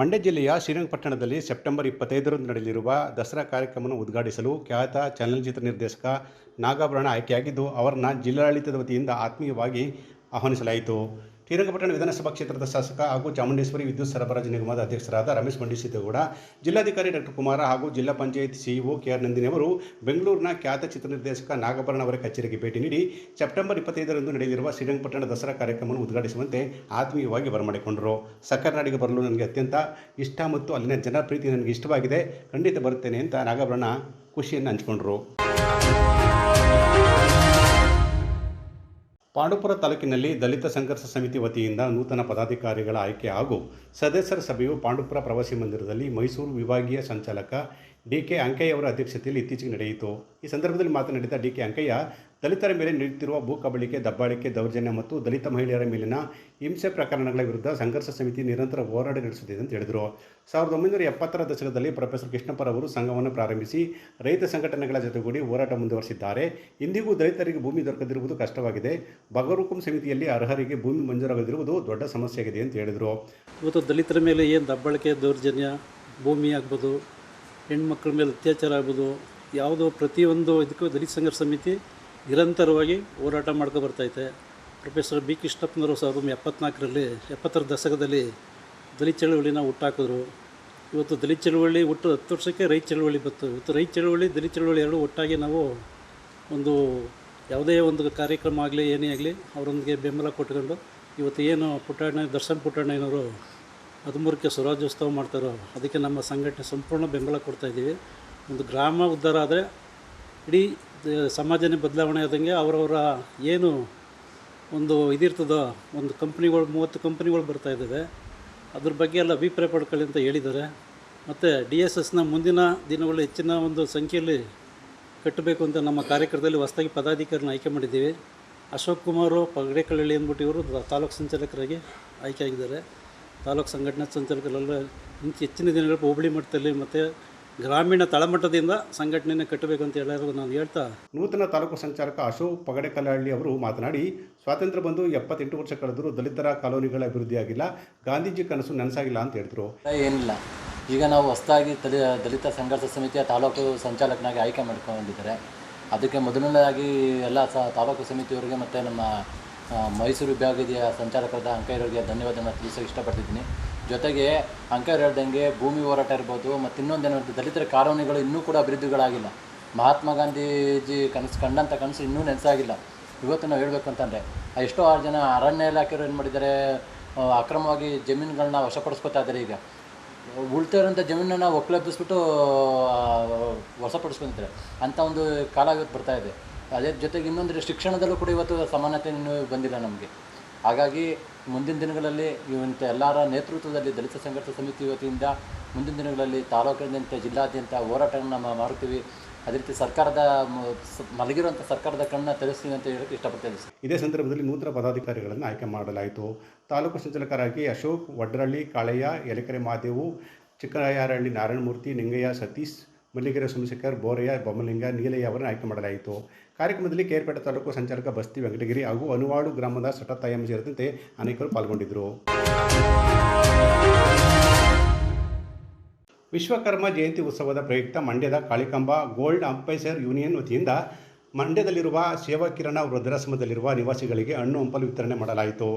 ಮಂಡ್ಯ ಜಿಲ್ಲೆಯ ಶ್ರೀರಂಗಪಟ್ಟಣದಲ್ಲಿ ಸೆಪ್ಟೆಂಬರ್ ಇಪ್ಪತ್ತೈದರಂದು ನಡೆಯಲಿರುವ ದಸರಾ ಕಾರ್ಯಕ್ರಮವನ್ನು ಉದ್ಘಾಟಿಸಲು ಖ್ಯಾತ ಚಲನಚಿತ್ರ ನಿರ್ದೇಶಕ ನಾಗಾಭರಣ ಆಯ್ಕೆಯಾಗಿದ್ದು ಅವರನ್ನು ಜಿಲ್ಲಾಡಳಿತದ ವತಿಯಿಂದ ಆತ್ಮೀಯವಾಗಿ ಆಹ್ವಾನಿಸಲಾಯಿತು. ಶ್ರೀರಂಗಪಟ್ಟಣ ವಿಧಾನಸಭಾ ಕ್ಷೇತ್ರದ ಶಾಸಕ ಹಾಗೂ ಚಾಮುಂಡೇಶ್ವರಿ ವಿದ್ಯುತ್ ಸರಬರಾಜು ನಿಗಮದ ಅಧ್ಯಕ್ಷರಾದ ರಮೇಶ್ ಬಂಡಿಸಿದ್ದೇಗೌಡ ಜಿಲ್ಲಾಧಿಕಾರಿ ಡಾಕ್ಟರ್ ಕುಮಾರ ಹಾಗೂ ಜಿಲ್ಲಾ panchayat CEO K R Nandini ಅವರು ಬೆಂಗಳೂರಿನ ಖ್ಯಾತ ಚಿತ್ರ ನಿರ್ದೇಶಕ ನಾಗಭರಣ ಅವರ ಕಚೇರಿಗೆ ಭೇಟಿ ನೀಡಿ ಸೆಪ್ಟೆಂಬರ್ ಇಪ್ಪತ್ತೈದರಂದು ನಡೆಯಲಿರುವ ಶ್ರೀರಂಗಪಟ್ಟಣ ದಸರಾ ಕಾರ್ಯಕ್ರಮವನ್ನು ಉದ್ಘಾಟಿಸುವಂತೆ ಆತ್ಮೀಯವಾಗಿ ಬರಮಾಡಿಕೊಂಡರು. ಸಕ್ಕರ್ನಾಡಿಗೆ ಬರಲು ನನಗೆ ಅತ್ಯಂತ ಇಷ್ಟ ಮತ್ತು ಅಲ್ಲಿನ ಜನರ ಪ್ರೀತಿ ನನಗೆ ಇಷ್ಟವಾಗಿದೆ. ಖಂಡಿತ ಬರುತ್ತೇನೆ ಅಂತ ನಾಗಭರಣ ಖುಷಿಯನ್ನು ಹಂಚಿಕೊಂಡರು. ಪಾಂಡುಪುರ ತಾಲೂಕಿನಲ್ಲಿ ದಲಿತ ಸಂಘರ್ಷ ಸಮಿತಿ ವತಿಯಿಂದ ನೂತನ ಪದಾಧಿಕಾರಿಗಳ ಆಯ್ಕೆ ಹಾಗೂ ಸದಸ್ಯರ ಸಭೆಯು ಪಾಂಡುಪುರ ಪ್ರವಾಸಿ ಮಂದಿರದಲ್ಲಿ ಮೈಸೂರು ವಿಭಾಗೀಯ ಸಂಚಾಲಕ ಡಿ ಕೆ ಅಂಕಯ್ಯ ಅವರ ಅಧ್ಯಕ್ಷತೆಯಲ್ಲಿ ಇತ್ತೀಚೆಗೆ ನಡೆಯಿತು. ಈ ಸಂದರ್ಭದಲ್ಲಿ ಮಾತನಾಡಿದ ಡಿ ಕೆ ಅಂಕಯ್ಯ ದಲಿತರ ಮೇಲೆ ನೀಡುತ್ತಿರುವ ಭೂ ಕಬಳಿಕೆ ದಬ್ಬಾಳಿಕೆ, ದೌರ್ಜನ್ಯ ಮತ್ತು ದಲಿತ ಮಹಿಳೆಯರ ಮೇಲಿನ ಹಿಂಸೆ ಪ್ರಕರಣಗಳ ವಿರುದ್ಧ ಸಂಘರ್ಷ ಸಮಿತಿ ನಿರಂತರ ಹೋರಾಟ ನಡೆಸುತ್ತಿದೆ ಅಂತ ಹೇಳಿದರು. ಸಾವಿರದ ಒಂಬೈನೂರ ಎಪ್ಪತ್ತರ ದಶಕದಲ್ಲಿ ಪ್ರೊಫೆಸರ್ ಕೃಷ್ಣಪ್ಪರವರು ಸಂಘವನ್ನು ಪ್ರಾರಂಭಿಸಿ ರೈತ ಸಂಘಟನೆಗಳ ಜೊತೆಗೂಡಿ ಹೋರಾಟ ಮುಂದುವರಿಸಿದ್ದಾರೆ. ಇಂದಿಗೂ ದಲಿತರಿಗೆ ಭೂಮಿ ದೊರಕದಿರುವುದು ಕಷ್ಟವಾಗಿದೆ. ಬಗರುಕುಂ ಸಮಿತಿಯಲ್ಲಿ ಅರ್ಹರಿಗೆ ಭೂಮಿ ಮಂಜೂರಾಗದಿರುವುದು ದೊಡ್ಡ ಸಮಸ್ಯೆಯಾಗಿದೆ ಅಂತ ಹೇಳಿದರು. ಇವತ್ತು ದಲಿತರ ಮೇಲೆ ಏನು ದಬ್ಬಾಳಿಕೆ, ದೌರ್ಜನ್ಯ, ಭೂಮಿ ಆಗ್ಬೋದು, ಹೆಣ್ಮಕ್ಳ ಮೇಲೆ ಅತ್ಯಾಚಾರ ಆಗ್ಬೋದು, ಯಾವುದೋ ಪ್ರತಿಯೊಂದು ಇದಕ್ಕೂ ದಲಿತ ಸಂಘರ್ಷ ಸಮಿತಿ ನಿರಂತರವಾಗಿ ಹೋರಾಟ ಮಾಡ್ಕೊ ಬರ್ತೈತೆ ಪ್ರೊಫೆಸರ್ ಬಿ ಕೃಷ್ಣಪ್ಪನವರು ಸಾವಿರದ ಒಂಬೈನೂರ ಎಪ್ಪತ್ನಾಲ್ಕರಲ್ಲಿ ಎಪ್ಪತ್ತರ ದಶಕದಲ್ಲಿ ದಲಿತ ಚಳುವಳಿನ ಹುಟ್ಟಾಕಿದ್ರು ಇವತ್ತು ದಲಿತ ಚಳುವಳಿ ಹುಟ್ಟು ಹತ್ತು ವರ್ಷಕ್ಕೆ ರೈತ ಚಳುವಳಿ ಬಂತು. ಇವತ್ತು ರೈತ ಚಳುವಳಿ, ದಲಿತ ಚಳುವಳಿ ಎರಡು ಒಟ್ಟಾಗಿ ನಾವು ಒಂದು ಯಾವುದೇ ಒಂದು ಕಾರ್ಯಕ್ರಮ ಆಗಲಿ, ಏನೇ ಆಗಲಿ, ಅವರೊಂದಿಗೆ ಬೆಂಬಲ ಕೊಟ್ಕೊಂಡು ಇವತ್ತು ಏನು ಪುಟ್ಟಣ್ಣ ದರ್ಶನ್ ಪುಟ್ಟಣ್ಣನವರು ಹದಿಮೂರಕ್ಕೆ ಸ್ವರಾಜ್ಯೋತ್ಸವ ಮಾಡ್ತಾರೋ, ಅದಕ್ಕೆ ನಮ್ಮ ಸಂಘಟನೆ ಸಂಪೂರ್ಣ ಬೆಂಬಲ ಕೊಡ್ತಾಯಿದ್ದೀವಿ ಒಂದು ಗ್ರಾಮ ಉದ್ಧಾರ ಆದರೆ ಇಡೀ ಸಮಾಜನೇ ಬದಲಾವಣೆ ಆದಂಗೆ ಅವರವರ ಏನು ಒಂದು ಇದಿರ್ತದೋ, ಒಂದು ಕಂಪ್ನಿಗಳು, ಮೂವತ್ತು ಕಂಪ್ನಿಗಳು ಬರ್ತಾ ಇದ್ದಾವೆ. ಅದ್ರ ಬಗ್ಗೆ ಎಲ್ಲ ಅಭಿಪ್ರಾಯ ಪಡ್ಕೊಳ್ಳಿ ಅಂತ ಹೇಳಿದ್ದಾರೆ. ಮತ್ತು ಡಿ ಎಸ್ ಎಸ್ನ ಮುಂದಿನ ದಿನಗಳು ಹೆಚ್ಚಿನ ಒಂದು ಸಂಖ್ಯೆಯಲ್ಲಿ ಕಟ್ಟಬೇಕು ಅಂತ ನಮ್ಮ ಕಾರ್ಯಕ್ರಮದಲ್ಲಿ ಹೊಸದಾಗಿ ಪದಾಧಿಕಾರಿನ ಆಯ್ಕೆ ಮಾಡಿದ್ದೀವಿ. ಅಶೋಕ್ ಕುಮಾರು ಪಗಡೆಕಳ್ಳಿ ಅಂದ್ಬಿಟ್ಟು ಇವರು ತಾಲೂಕು ಸಂಚಾಲಕರಾಗಿ ಆಯ್ಕೆ ಆಗಿದ್ದಾರೆ. ತಾಲೂಕು ಸಂಘಟನಾ ಸಂಚಾಲಕರೆಲ್ಲ ಹೆಚ್ಚಿನ ದಿನಗಳು ಹೋಬಳಿ ಮಟ್ಟದಲ್ಲಿ ಮತ್ತು ಗ್ರಾಮೀಣ ತಳಮಟ್ಟದಿಂದ ಸಂಘಟನೆಯನ್ನು ಕಟ್ಟಬೇಕು ಅಂತ ಎಲ್ಲರಿಗೂ ನಾನು ಹೇಳ್ತಾ ನೂತನ ತಾಲೂಕು ಸಂಚಾಲಕ ಅಶೋಕ್ ಪಗಡೆ ಪಗಡೆಕಲ್ಲಹಳ್ಳಿ ಅವರು ಮಾತನಾಡಿ ಸ್ವಾತಂತ್ರ್ಯ ಬಂದು ಎಪ್ಪತ್ತೆಂಟು ವರ್ಷ ಕಳೆದರೂ ದಲಿತರ ಕಾಲೋನಿಗಳ ಅಭಿವೃದ್ಧಿಯಾಗಿಲ್ಲ ಗಾಂಧೀಜಿ ಕನಸು ನನಸಾಗಿಲ್ಲ ಅಂತ ಹೇಳಿದ್ರು. ಏನಿಲ್ಲ. ಈಗ ನಾವು ಹೊಸದಾಗಿ ದಲಿ ದಲಿತ ಸಂಘರ್ಷ ಸಮಿತಿಯ ತಾಲೂಕು ಸಂಚಾಲಕನಾಗಿ ಆಯ್ಕೆ ಮಾಡ್ಕೊಂಡಿದ್ದಾರೆ ಅದಕ್ಕೆ ಮೊದಲನೇದಾಗಿ ಎಲ್ಲ ಸ ತಾಲೂಕು ಸಮಿತಿಯವರಿಗೆ ಮತ್ತು ನಮ್ಮ ಮೈಸೂರು ವಿಭಾಗೀಯ ಸಂಚಾಲಕರಾದ ಅಂಕೈರವರಿಗೆ ಧನ್ಯವಾದವನ್ನು ತಿಳಿಸೋಕೆ ಇಷ್ಟಪಡ್ತಿದ್ದೀನಿ. ಜೊತೆಗೆ ಅಂಕರ್ ಹೇಳ್ದಂಗೆ ಭೂಮಿ ಹೋರಾಟ ಇರ್ಬೋದು, ಮತ್ತು ಇನ್ನೊಂದೇನು ದಲಿತರ ಕಾಲೋನಿಗಳು ಇನ್ನೂ ಕೂಡ ಅಭಿವೃದ್ಧಿಗಳಾಗಿಲ್ಲ. ಮಹಾತ್ಮ ಗಾಂಧೀಜಿ ಕನಸು ಕಂಡಂಥ ಕನಸು ಇನ್ನೂ ನೆನೆಸಾಗಿಲ್ಲ. ಇವತ್ತು ನಾವು ಹೇಳಬೇಕು ಅಂತಂದರೆ ಎಷ್ಟೋ ಆರು ಜನ ಅರಣ್ಯ ಇಲಾಖೆಯವರು ಏನು ಮಾಡಿದ್ದಾರೆ ಅಕ್ರಮವಾಗಿ ಜಮೀನುಗಳನ್ನ ವಶಪಡಿಸ್ಕೊತಾ ಇದ್ದಾರೆ ಈಗ. ಉಳ್ತಿರೋಂಥ ಜಮೀನನ್ನು ಒಕ್ಕಲೆಬ್ಬಿಸ್ಬಿಟ್ಟು ವಶಪಡಿಸ್ಕೊಂತಾರೆ ಅಂಥ ಒಂದು ಕಾಲ ಇವತ್ತು ಬರ್ತಾ ಇದೆ. ಅದೇ ಜೊತೆಗೆ ಇನ್ನೊಂದು ಶಿಕ್ಷಣದಲ್ಲೂ ಕೂಡ ಇವತ್ತು ಸಮಾನತೆ ಇನ್ನೂ ಬಂದಿಲ್ಲ ನಮಗೆ. ಹಾಗಾಗಿ ಮುಂದಿನ ದಿನಗಳಲ್ಲಿ ಇವಂಥ ಎಲ್ಲರ ನೇತೃತ್ವದಲ್ಲಿ ದಲಿತ ಸಂಘರ್ಷ ಸಮಿತಿ ವತಿಯಿಂದ ಮುಂದಿನ ದಿನಗಳಲ್ಲಿ ತಾಲೂಕಿನಾದ್ಯಂತ ಜಿಲ್ಲಾದ್ಯಂತ ಹೋರಾಟವನ್ನು ನಾವು ಮಾಡುತ್ತೀವಿ. ಅದೇ ರೀತಿ ಸರ್ಕಾರದ ಮಲಗಿರುವಂಥ ಸರ್ಕಾರದ ಕಣ್ಣು ತೆರೆಸ್ತೀವಿ ಅಂತ ಹೇಳಕ್ಕೆ ಇಷ್ಟಪಡ್ತೇನೆ ಸರ್. ಇದೇ ಸಂದರ್ಭದಲ್ಲಿ ನೂತನ ಪದಾಧಿಕಾರಿಗಳನ್ನು ಆಯ್ಕೆ ಮಾಡಲಾಯಿತು. ತಾಲೂಕು ಸಂಚಾಲಕರಾಗಿ ಅಶೋಕ್ ವಡ್ರಳ್ಳಿ, ಕಾಳಯ್ಯ ಯಲಕೆರೆ ಮಹಾದೇವು ಚಿಕ್ಕರಾಯರಹಳ್ಳಿ ನಾರಾಯಣಮೂರ್ತಿ, ನಿಂಗಯ್ಯ ಸತೀಶ್, ಮಲ್ಲಿಗೆರೆ ಸೋಮಶೇಖರ್, ಬೋರಯ್ಯ, ಬೊಮ್ಮಲಿಂಗ, ನೀಲಯ್ಯ ಅವರನ್ನು ಆಯ್ಕೆ ಮಾಡಲಾಯಿತು. ಕಾರ್ಯಕ್ರಮದಲ್ಲಿ ಕೇರ್ಪೇಟೆ ತಾಲೂಕು ಸಂಚಾಲಕ ಬಸ್ತಿ ವೆಂಕಟಗಿರಿ ಹಾಗೂ ಅನುವಾಡು ಗ್ರಾಮದ ಸಟತಾಯಂ ಸೇರಿದಂತೆ ಅನೇಕರು ಪಾಲ್ಗೊಂಡಿದ್ದರು. ವಿಶ್ವಕರ್ಮ ಜಯಂತಿ ಉತ್ಸವದ ಪ್ರಯುಕ್ತ ಮಂಡ್ಯದ ಕಾಳಿಕಂಬ ಗೋಲ್ಡ್ ಅಂಪೈಸರ್ ಯೂನಿಯನ್ ವತಿಯಿಂದ ಮಂಡ್ಯದಲ್ಲಿರುವ ಸೇವಾ ಕಿರಣ ವೃದ್ಧಾಶ್ರಮದಲ್ಲಿರುವ ನಿವಾಸಿಗಳಿಗೆ ಹಣ್ಣು ಹಂಪಲು ವಿತರಣೆ ಮಾಡಲಾಯಿತು.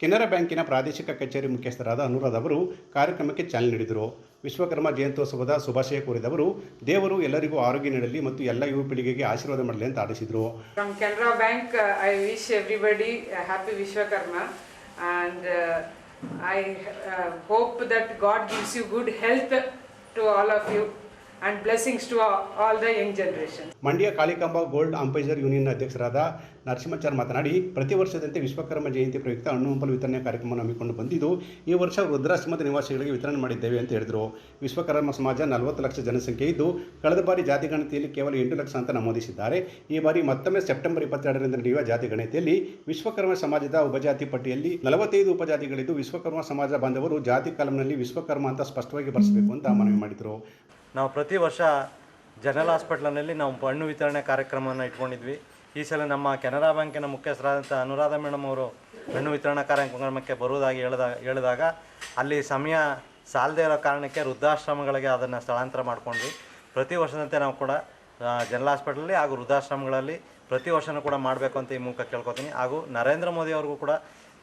ಕೆನರಾ ಬ್ಯಾಂಕಿನ ಪ್ರಾದೇಶಿಕ ಕಚೇರಿ ಮುಖ್ಯಸ್ಥರಾದ ಅನುರಾಧ್ ಅವರು ಕಾರ್ಯಕ್ರಮಕ್ಕೆ ಚಾಲನೆ ನೀಡಿದರು. ವಿಶ್ವಕರ್ಮ ಜಯಂತೋತ್ಸವದ ಶುಭಾಶಯ ಕೋರಿದವರು, ದೇವರು ಎಲ್ಲರಿಗೂ ಆರೋಗ್ಯ ನೀಡಲಿ ಮತ್ತು ಎಲ್ಲ ಯುವ ಪೀಳಿಗೆಗೆ ಆಶೀರ್ವಾದ ಮಾಡಲಿ ಅಂತ ಆಡಿಸಿದರು from Canara bank I wish everybody happy Vishwakarma and I hope that God gives you good health to all of you to blessings to all the young generation. Mandya Kalikamba gold ಅಂಪೈಸರ್ union ಅಧ್ಯಕ್ಷರಾದ ನರಸಿಂಹಚಾರ್ ಮಾತನಾಡಿ, ಪ್ರತಿ ವರ್ಷದಂತೆ ವಿಶ್ವಕರ್ಮ ಜಯಂತಿ ಪ್ರಯುಕ್ತ ಹಣ್ಣು ಹಂಪಲು ವಿತರಣೆ ಕಾರ್ಯಕ್ರಮವನ್ನು ಹಮ್ಮಿಕೊಂಡು ಬಂದಿದ್ದು, ಈ ವರ್ಷ ವೃದ್ಧಾಶ್ರಮದ ನಿವಾಸಿಗಳಿಗೆ ವಿತರಣೆ ಮಾಡಿದ್ದೇವೆ ಅಂತ ಹೇಳಿದರು. ವಿಶ್ವಕರ್ಮ ಸಮಾಜ ನಲವತ್ತು ಲಕ್ಷ ಜನಸಂಖ್ಯೆ ಇದ್ದು, ಕಳೆದ ಬಾರಿ ಜಾತಿ ಗಣತಿಯಲ್ಲಿ ಕೇವಲ ಎಂಟು ಲಕ್ಷ ಅಂತ ನಮೂದಿಸಿದ್ದಾರೆ. ಈ ಬಾರಿ ಮತ್ತೊಮ್ಮೆ ಸೆಪ್ಟೆಂಬರ್ ಇಪ್ಪತ್ತೆರಡರಿಂದ ನಡೆಯುವ ಜಾತಿ ಗಣತಿಯಲ್ಲಿ ವಿಶ್ವಕರ್ಮ ಸಮಾಜದ ಉಪಜಾತಿ ಪಟ್ಟಿಯಲ್ಲಿ ನಲವತ್ತೈದು ಉಪಜಾತಿಗಳಿದ್ದು, ವಿಶ್ವಕರ್ಮ ಸಮಾಜ ಬಾಂಧವರು ಜಾತಿ ಕಾಲಂನಲ್ಲಿ ವಿಶ್ವಕರ್ಮ ಅಂತ ಸ್ಪಷ್ಟವಾಗಿ ಬರೆಸಬೇಕು ಅಂತ ಮನವಿ ಮಾಡಿದರು. ನಾವು ಪ್ರತಿ ವರ್ಷ ಜನರಲ್ ಹಾಸ್ಪಿಟ್ಲನಲ್ಲಿ ನಾವು ಹಣ್ಣು ವಿತರಣೆ ಕಾರ್ಯಕ್ರಮವನ್ನು ಇಟ್ಕೊಂಡಿದ್ವಿ. ಈ ಸಲ ನಮ್ಮ ಕೆನರಾ ಬ್ಯಾಂಕಿನ ಮುಖ್ಯಸ್ಥರಾದಂಥ ಅನುರಾಧ ಮೇಡಮ್ ಅವರು ಹಣ್ಣು ವಿತರಣಾ ಕಾರ್ಯಕ್ರಮಕ್ಕೆ ಬರುವುದಾಗಿ ಹೇಳಿದ, ಹೇಳಿದಾಗ ಅಲ್ಲಿ ಸಮಯ ಸಾಲದೇ ಇರೋ ಕಾರಣಕ್ಕೆ ವೃದ್ಧಾಶ್ರಮಗಳಿಗೆ ಅದನ್ನು ಸ್ಥಳಾಂತರ ಮಾಡಿಕೊಂಡ್ವಿ. ಪ್ರತಿ ವರ್ಷದಂತೆ ನಾವು ಕೂಡ ಜನರಲ್ ಹಾಸ್ಪಿಟಲಲ್ಲಿ ಹಾಗೂ ವೃದ್ಧಾಶ್ರಮಗಳಲ್ಲಿ ಪ್ರತಿ ವರ್ಷನೂ ಕೂಡ ಮಾಡಬೇಕು ಅಂತ ಈ ಮೂಲಕ ಕೇಳ್ಕೊತೀನಿ. ಹಾಗೂ ನರೇಂದ್ರ ಮೋದಿ ಅವ್ರಿಗೂ ಕೂಡ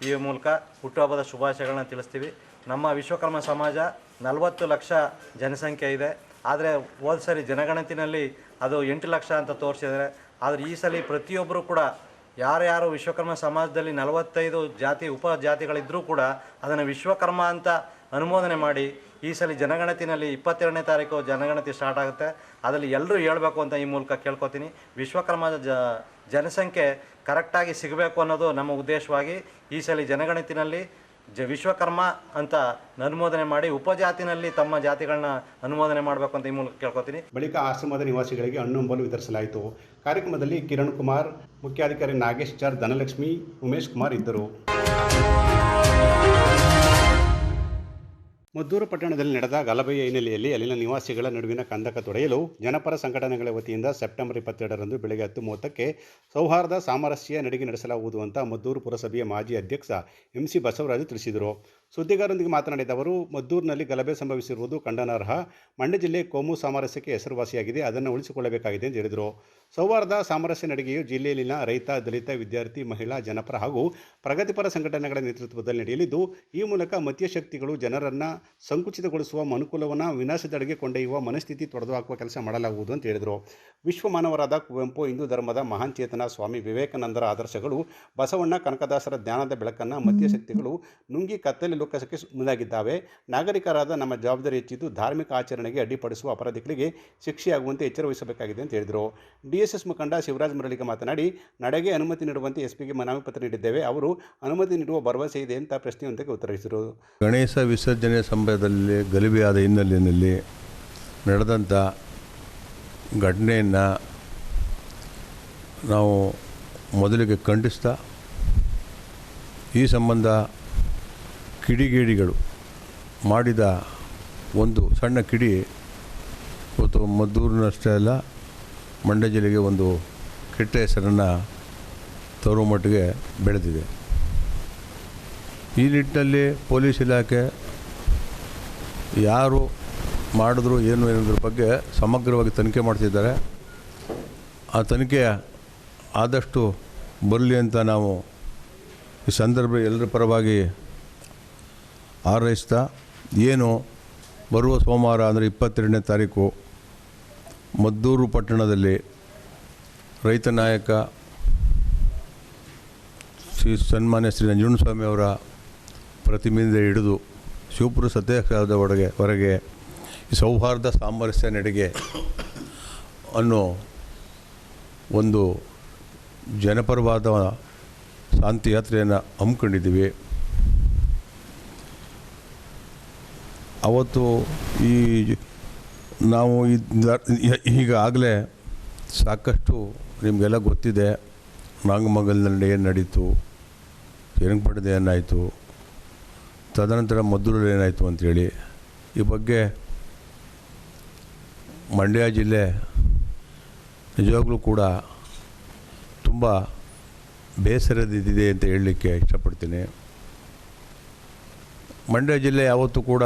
ಈ ಮೂಲಕ ಹುಟ್ಟುಹಬ್ಬದ ಶುಭಾಶಯಗಳನ್ನ ತಿಳಿಸ್ತೀವಿ. ನಮ್ಮ ವಿಶ್ವಕರ್ಮ ಸಮಾಜ ನಲವತ್ತು ಲಕ್ಷ ಜನಸಂಖ್ಯೆ ಇದೆ. ಆದರೆ ಹೋದ ಸರಿ ಜನಗಣತಿನಲ್ಲಿ ಅದು ಎಂಟು ಲಕ್ಷ ಅಂತ ತೋರಿಸಿದರೆ. ಆದರೆ ಈ ಸಲ ಪ್ರತಿಯೊಬ್ಬರು ಕೂಡ ಯಾರ್ಯಾರು ವಿಶ್ವಕರ್ಮ ಸಮಾಜದಲ್ಲಿ ನಲವತ್ತೈದು ಜಾತಿ ಉಪಜಾತಿಗಳಿದ್ದರೂ ಕೂಡ ಅದನ್ನು ವಿಶ್ವಕರ್ಮ ಅಂತ ಅನುಮೋದನೆ ಮಾಡಿ ಈ ಸಲ ಜನಗಣತಿನಲ್ಲಿ ಇಪ್ಪತ್ತೆರಡನೇ ತಾರೀಕು ಜನಗಣತಿ ಸ್ಟಾರ್ಟ್ ಆಗುತ್ತೆ. ಅದರಲ್ಲಿ ಎಲ್ಲರೂ ಹೇಳಬೇಕು ಅಂತ ಈ ಮೂಲಕ ಕೇಳ್ಕೊತೀನಿ. ವಿಶ್ವಕರ್ಮ ಜ, ಜನಸಂಖ್ಯೆ ಕರೆಕ್ಟಾಗಿ ಸಿಗಬೇಕು ಅನ್ನೋದು ನಮ್ಮ ಉದ್ದೇಶವಾಗಿ ಈ ಸಲ ಜನಗಣತಿನಲ್ಲಿ ಜ ವಿಶ್ವಕರ್ಮ ಅಂತ ಅನುಮೋದನೆ ಮಾಡಿ ಉಪಜಾತಿನಲ್ಲಿ ತಮ್ಮ ಜಾತಿಗಳನ್ನ ಅನುಮೋದನೆ ಮಾಡಬೇಕು ಅಂತ ಈ ಮೂಲಕ ಕೇಳ್ಕೊತೀನಿ. ಬಳಿಕ ಆಶ್ರಮದ ನಿವಾಸಿಗಳಿಗೆ ಹಣ್ಣು ವಿತರಿಸಲಾಯಿತು. ಕಾರ್ಯಕ್ರಮದಲ್ಲಿ ಕಿರಣ್ ಕುಮಾರ್, ಮುಖ್ಯಾಧಿಕಾರಿ ನಾಗೇಶ್ ಚಾರ್, ಧನಲಕ್ಷ್ಮಿ, ಉಮೇಶ್ ಕುಮಾರ್ ಇದ್ದರು. ಮದ್ದೂರು ಪಟ್ಟಣದಲ್ಲಿ ನಡೆದ ಗಲಭೆಯ ಹಿನ್ನೆಲೆಯಲ್ಲಿ ಅಲ್ಲಿನ ನಿವಾಸಿಗಳ ನಡುವಿನ ಕಂದಕ ತೊಡೆಯಲು ಜನಪರ ಸಂಘಟನೆಗಳ ವತಿಯಿಂದ ಸೆಪ್ಟೆಂಬರ್ ಇಪ್ಪತ್ತೆರಡರಂದು ಬೆಳಗ್ಗೆ ಹತ್ತು ಮೂವತ್ತಕ್ಕೆ ಸೌಹಾರ್ದ ಸಾಮರಸ್ಯ ನಡಿಗೆ ನಡೆಸಲಾಗುವುದು ಅಂತ ಮದ್ದೂರು ಪುರಸಭೆಯ ಮಾಜಿ ಅಧ್ಯಕ್ಷ ಎಂಸಿ ಬಸವರಾಜು ತಿಳಿಸಿದರು. ಸುದ್ದಿಗಾರರೊಂದಿಗೆ ಮಾತನಾಡಿದ ಅವರು, ಮದ್ದೂರಿನಲ್ಲಿ ಗಲಭೆ ಸಂಭವಿಸಿರುವುದು ಖಂಡನಾರ್ಹ. ಮಂಡ್ಯ ಜಿಲ್ಲೆ ಕೋಮು ಸಾಮರಸ್ಯಕ್ಕೆ ಹೆಸರುವಾಸಿಯಾಗಿದೆ. ಅದನ್ನು ಉಳಿಸಿಕೊಳ್ಳಬೇಕಾಗಿದೆ ಎಂದು ಹೇಳಿದರು. ಸೌಹಾರ್ದ ಸಾಮರಸ್ಯ ನಡಿಗೆಯು ಜಿಲ್ಲೆಯಲ್ಲಿನ ರೈತ, ದಲಿತ, ವಿದ್ಯಾರ್ಥಿ, ಮಹಿಳಾ, ಜನಪರ ಹಾಗೂ ಪ್ರಗತಿಪರ ಸಂಘಟನೆಗಳ ನೇತೃತ್ವದಲ್ಲಿ ನಡೆಯಲಿದ್ದು, ಈ ಮೂಲಕ ಮತ್ಯಶಕ್ತಿಗಳು ಜನರನ್ನು ಸಂಕುಚಿತಗೊಳಿಸುವ ಮನುಕುಲವನ್ನು ವಿನಾಶದೆಡೆಗೆ ಕೊಂಡೊಯ್ಯುವ ಮನಸ್ಥಿತಿ ತೊಡೆದುಹಾಕುವ ಕೆಲಸ ಮಾಡಲಾಗುವುದು ಅಂತ ಹೇಳಿದರು. ವಿಶ್ವ ಮಾನವರಾದ ಕುವೆಂಪು, ಹಿಂದೂ ಧರ್ಮದ ಮಹಾನ್ ಚೇತನ ಸ್ವಾಮಿ ವಿವೇಕಾನಂದರ ಆದರ್ಶಗಳು ಬಸವಣ್ಣ ಕನಕದಾಸರ ಜ್ಞಾನದ ಬೆಳಕನ್ನು ಮತ್ಯಶಕ್ತಿಗಳು ನುಂಗಿ ಕತ್ತಲೆ ಲೋಕಸಕ್ಕೆ ಮುಂದಾಗಿದ್ದಾವೆ. ನಾಗರಿಕರಾದ ನಮ್ಮ ಜವಾಬ್ದಾರಿ ಹೆಚ್ಚಿದ್ದು ಧಾರ್ಮಿಕ ಆಚರಣೆಗೆ ಅಡ್ಡಿಪಡಿಸುವ ಅಪರಾಧಿಗಳಿಗೆ ಶಿಕ್ಷೆಯಾಗುವಂತೆ ಎಚ್ಚರ ವಹಿಸಬೇಕಾಗಿದೆ ಅಂತ ಹೇಳಿದರು. ಡಿಎಸ್ಎಸ್ ಮುಖಂಡ ಶಿವರಾಜ್ ಮುರಳಿಗೆ ಮಾತನಾಡಿ, ನಡೆಗೆ ಅನುಮತಿ ನೀಡುವಂತೆ ಎಸ್ಪಿಗೆ ಮನವಿ ಪತ್ರ ನೀಡಿದ್ದೇವೆ. ಅವರು ಅನುಮತಿ ನೀಡುವ ಭರವಸೆ ಇದೆ ಅಂತ ಪ್ರಶ್ನೆಯೊಂದಕ್ಕೆ ಉತ್ತರಿಸಿದರು. ಗಣೇಶ ವಿಸರ್ಜನೆ ಸಮಯದಲ್ಲಿ ಗಲಭೆಯಾದ ಹಿನ್ನೆಲೆಯಲ್ಲಿ ನಡೆದಂಥ ಘಟನೆಯನ್ನು ನಾವು ಮೊದಲಿಗೆ ಖಂಡಿಸ್ತಾ, ಈ ಸಂಬಂಧ ಕಿಡಿಗೇಡಿಗಳು ಮಾಡಿದ ಒಂದು ಸಣ್ಣ ಕಿಡಿ, ಇವತ್ತು ಮದ್ದೂರಿನಷ್ಟೇ ಅಲ್ಲ, ಮಂಡ್ಯ ಜಿಲ್ಲೆಗೆ ಒಂದು ಕೆಟ್ಟ ಹೆಸರನ್ನು ತರುವ ಮಟ್ಟಿಗೆ ಬೆಳೆದಿದೆ. ಈ ನಿಟ್ಟಿನಲ್ಲಿ ಪೊಲೀಸ್ ಇಲಾಖೆ ಯಾರು ಮಾಡಿದ್ರು ಏನು ಅನ್ನೋದ್ರ ಬಗ್ಗೆ ಸಮಗ್ರವಾಗಿ ತನಿಖೆ ಮಾಡ್ತಿದ್ದಾರೆ. ಆ ತನಿಖೆ ಆದಷ್ಟು ಬರಲಿ ಅಂತ ನಾವು ಈ ಸಂದರ್ಭ ಎಲ್ಲರ ಪರವಾಗಿ ಹಾರೈಸ್ತಾ ಏನು ಬರುವ ಸೋಮವಾರ ಅಂದರೆ ಇಪ್ಪತ್ತೆರಡನೇ ತಾರೀಕು ಮದ್ದೂರು ಪಟ್ಟಣದಲ್ಲಿ ರೈತ ನಾಯಕ ಶ್ರೀ ಸನ್ಮಾನ್ಯ ಶ್ರೀ ಅವರ ಪ್ರತಿಮೆಯಿಂದ ಹಿಡಿದು ಶಿವಪುರ ಸತ್ಯಾಗ್ರಹದ ಒಳಗೆ ಹೊರಗೆ ಸೌಹಾರ್ದ ಸಾಮರಸ್ಯ ನಡಿಗೆ ಅನ್ನೋ ಒಂದು ಜನಪರವಾದ ಶಾಂತಿ ಯಾತ್ರೆಯನ್ನು ಹಮ್ಮಿಕೊಂಡಿದ್ದೀವಿ. ಅವತ್ತು ಈ ನಾವು ಈಗಾಗಲೇ ಸಾಕಷ್ಟು ನಿಮಗೆಲ್ಲ ಗೊತ್ತಿದೆ. ನಾಗಮಂಗಲದಲ್ಲಿ ಏನು ನಡೀತು? ಶ್ರೀರಂಗಪಟ್ಟಣದ ಏನಾಯಿತು? ತದನಂತರ ಮದ್ದೂರಲ್ಲಿ ಏನಾಯಿತು ಅಂಥೇಳಿ ಈ ಬಗ್ಗೆ ಮಂಡ್ಯ ಜಿಲ್ಲೆ ನಿಜವಾಗ್ಲೂ ಕೂಡ ತುಂಬ ಬೇಸರದಿದೆ ಅಂತ ಹೇಳಲಿಕ್ಕೆ ಇಷ್ಟಪಡ್ತೀನಿ. ಮಂಡ್ಯ ಜಿಲ್ಲೆ ಯಾವತ್ತೂ ಕೂಡ